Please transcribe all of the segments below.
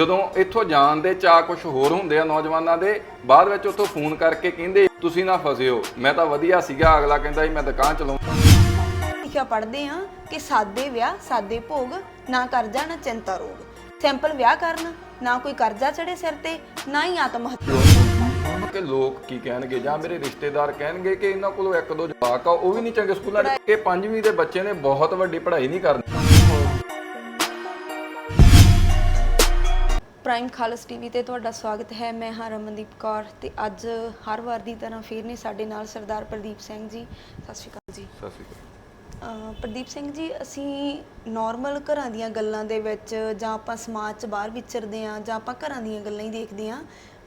ਜਦੋਂ ਇੱਥੋਂ ਜਾਣ ਦੇ ਚਾਹ ਕੁਝ ਹੋਰ ਹੁੰਦੇ ਆ ਨੌਜਵਾਨਾਂ ਦੇ ਬਾਅਦ ਵਿੱਚ ਉੱਥੋਂ ਫੋਨ ਕਰਕੇ ਕਹਿੰਦੇ ਤੁਸੀਂ ਨਾ ਫਸਿਓ ਮੈਂ ਤਾਂ ਵਧੀਆ ਸੀਗਾ ਅਗਲਾ ਕਹਿੰਦਾ ਜੀ ਮੈਂ ਦੁਕਾਨ ਚਲਾਉਂ ਲਿਖਿਆ ਪੜ੍ਹਦੇ ਆ ਕਿ ਸਾਦੇ ਵਿਆਹ ਸਾਦੇ ਭੋਗ ਨਾ ਕਰਜ਼ਾ ਨਾ ਚਿੰਤਾ ਰੋਗ। ਸਿੰਪਲ ਵਿਆਹ ਕਰਨ ਨਾ ਕੋਈ ਕਰਜ਼ਾ ਚੜੇ ਸਿਰ ਤੇ ਨਾ ਹੀ ਆਤਮ ਹੱਤਿਆ। ਕਿ ਲੋਕ ਕੀ ਕਹਿਣਗੇ ਜਾਂ ਮੇਰੇ ਰਿਸ਼ਤੇਦਾਰ ਕਹਿਣਗੇ ਕਿ ਇਹਨਾਂ ਕੋਲੋਂ ਇੱਕ ਦੋ ਜਵਾਕ ਆ ਉਹ ਵੀ ਨਹੀਂ ਚੰਗੇ ਸਕੂਲਾਂ ਦੇ ਕਿ ਪੰਜਵੀਂ ਦੇ ਬੱਚੇ ਨੇ ਬਹੁਤ ਵੱਡੀ ਪੜ੍ਹਾਈ ਨਹੀਂ ਕਰਨੀ। ਪ੍ਰਾਈਮ ਖਾਲਸ ਟੀਵੀ ਤੇ ਤੁਹਾਡਾ ਸਵਾਗਤ ਹੈ। ਮੈਂ ਹਾਂ ਰਮਨਦੀਪ ਕੌਰ ਤੇ ਅੱਜ ਹਰ ਵਾਰ ਦੀ ਤਰ੍ਹਾਂ ਫੇਰ ਨੇ ਸਾਡੇ ਨਾਲ ਸਰਦਾਰ ਪ੍ਰਦੀਪ ਸਿੰਘ ਜੀ। ਸਤਿ ਸ਼੍ਰੀ ਅਕਾਲ ਜੀ। ਸਤਿ ਸ਼੍ਰੀ ਅਕਾਲ। ਪ੍ਰਦੀਪ ਸਿੰਘ ਜੀ ਅਸੀਂ ਨਾਰਮਲ ਘਰਾਂ ਦੀਆਂ ਗੱਲਾਂ ਦੇ ਵਿੱਚ ਜਾਂ ਆਪਾਂ ਸਮਾਜ 'ਚ ਬਾਹਰ ਵਿਚਰਦੇ ਆ ਜਾਂ ਆਪਾਂ ਘਰਾਂ ਦੀਆਂ ਗੱਲਾਂ ਹੀ ਦੇਖਦੇ ਆ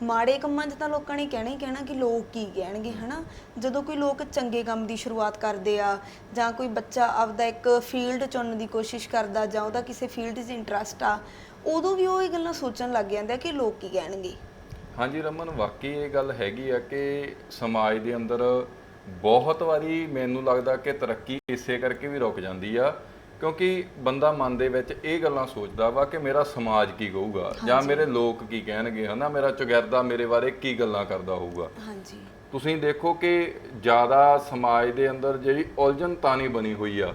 ਮਾੜੇ ਕੰਮਾਂ 'ਚ ਤਾਂ ਲੋਕਾਂ ਨੇ ਕਹਿਣਾ ਹੀ ਕਹਿਣਾ ਕਿ ਲੋਕ ਕੀ ਕਹਿਣਗੇ, ਹਨਾ? ਜਦੋਂ ਕੋਈ ਲੋਕ ਚੰਗੇ ਕੰਮ ਦੀ ਸ਼ੁਰੂਆਤ ਕਰਦੇ ਆ ਜਾਂ ਕੋਈ ਬੱਚਾ ਆਪਦਾ ਇੱਕ ਫੀਲਡ ਚੁਣਨ ਦੀ ਕੋਸ਼ਿਸ਼ ਕਰਦਾ ਜਾਂ ਉਹਦਾ ਕਿਸੇ ਫੀਲਡ 'ਚ ਇੰਟਰਸਟ ਆ, ਉਦੋਂ ਵੀ ਉਹ ਇਹ ਗੱਲਾਂ ਸੋਚਣ ਲੱਗ ਜਾਂਦਾ ਕਿ ਲੋਕ ਕੀ ਕਹਿਣਗੇ। ਹਾਂਜੀ ਰਮਨ, ਵਾਕਈ ਇਹ ਗੱਲ ਹੈਗੀ ਆ ਕਿ ਸਮਾਜ ਦੇ ਅੰਦਰ ਬਹੁਤ ਵਾਰੀ ਮੈਨੂੰ ਲੱਗਦਾ ਕਿ ਤਰੱਕੀ ਇਸੇ ਕਰਕੇ ਵੀ ਰੁਕ ਜਾਂਦੀ ਆ ਕਿਉਂਕਿ ਬੰਦਾ ਮਨ ਦੇ ਵਿੱਚ ਇਹ ਗੱਲਾਂ ਸੋਚਦਾ ਵਾ ਕਿ ਮੇਰਾ ਸਮਾਜ ਕੀ ਕਹੂਗਾ ਜਾਂ ਮੇਰੇ ਲੋਕ ਕੀ ਕਹਿਣਗੇ ਹਨਾ? ਮੇਰਾ ਚੁਗਿਰਦਾ ਮੇਰੇ ਬਾਰੇ ਕੀ ਗੱਲਾਂ ਕਰਦਾ ਹੋਊਗਾ? ਹਾਂਜੀ। ਤੁਸੀਂ ਦੇਖੋ ਕਿ ਜ਼ਿਆਦਾ ਸਮਾਜ ਦੇ ਅੰਦਰ ਜਿਹੜੀ ਉਲਝਣ ਤਾਣੀ ਬਣੀ ਹੋਈ ਆ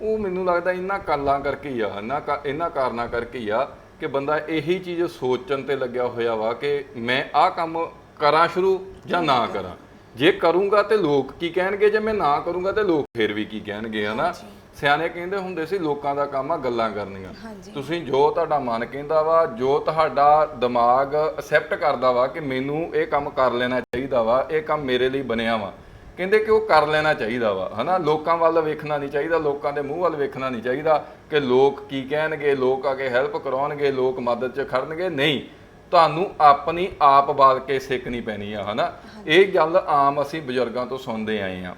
ਉਹ ਮੈਨੂੰ ਲੱਗਦਾ ਇਹਨਾਂ ਕਾਲਾਂ ਕਰਕੇ ਹੀ ਆ ਇਹਨਾਂ ਕਾ- ਇਹਨਾਂ ਕਾਰਨਾਂ ਕਰਕੇ ਹੀ ਆ ਕਿ ਬੰਦਾ ਇਹੀ ਚੀਜ਼ ਸੋਚਣ ਤੇ ਲੱਗਿਆ ਹੋਇਆ ਵਾ ਕਿ ਮੈਂ ਆਹ ਕੰਮ ਕਰਾਂ ਸ਼ੁਰੂ ਜਾਂ ਨਾ ਕਰਾਂ। ਜੇ ਕਰੂੰਗਾ ਤੇ ਲੋਕ ਕੀ ਕਹਿਣਗੇ ਜੇ ਮੈਂ ਨਾ ਕਰੂੰਗਾ ਤੇ ਲੋਕ ਫਿਰ ਵੀ ਕੀ ਕਹਿਣਗੇ ਹਨਾ? ਸਿਆਣੇ ਕਹਿੰਦੇ ਹੁੰਦੇ ਸੀ ਲੋਕਾਂ ਦਾ ਕੰਮ ਆ ਗੱਲਾਂ ਕਰਨੀਆਂ। ਹਾਂਜੀ। ਤੁਸੀਂ ਜੋ ਤੁਹਾਡਾ ਮਨ ਕਹਿੰਦਾ ਵਾ ਜੋ ਤੁਹਾਡਾ ਦਿਮਾਗ ਅਸੈਪਟ ਕਰਦਾ ਵਾ ਕਿ ਮੈਨੂੰ ਇਹ ਕੰਮ ਕਰ ਲੈਣਾ ਚਾਹੀਦਾ ਵਾ ਇਹ ਕੰਮ ਮੇਰੇ ਲਈ ਬਣਿਆ ਵਾ। ਕਹਿੰਦੇ ਕਿ ਉਹ ਕਰ ਲੈਣਾ ਚਾਹੀਦਾ ਵਾ ਹਨਾ? ਲੋਕਾਂ ਵੱਲ ਵੇਖਣਾ ਨਹੀਂ ਚਾਹੀਦਾ ਲੋਕਾਂ ਦੇ ਮੂੰਹ ਵੱਲ ਵੇਖਣਾ ਨਹੀਂ ਚਾਹੀਦਾ ਕਿ ਲੋਕ ਕੀ ਕਹਿਣਗੇ ਲੋਕ ਆ ਕੇ ਹੈਲਪ ਕਰਾਉਣਗੇ ਲੋਕ ਮਦਦ 'ਚ ਖੜਨਗੇ। ਨਹੀਂ ਤੁਹਾਨੂੰ ਆਪਣੀ ਆਪ ਬਾਲ ਕੇ ਸਿੱਖਣੀ ਪੈਣੀ ਆ ਹਨਾ? ਇਹ ਗੱਲ ਆਮ ਅਸੀਂ ਬਜ਼ੁਰਗਾਂ ਤੋਂ ਸੁਣਦੇ ਆਏ ਆ।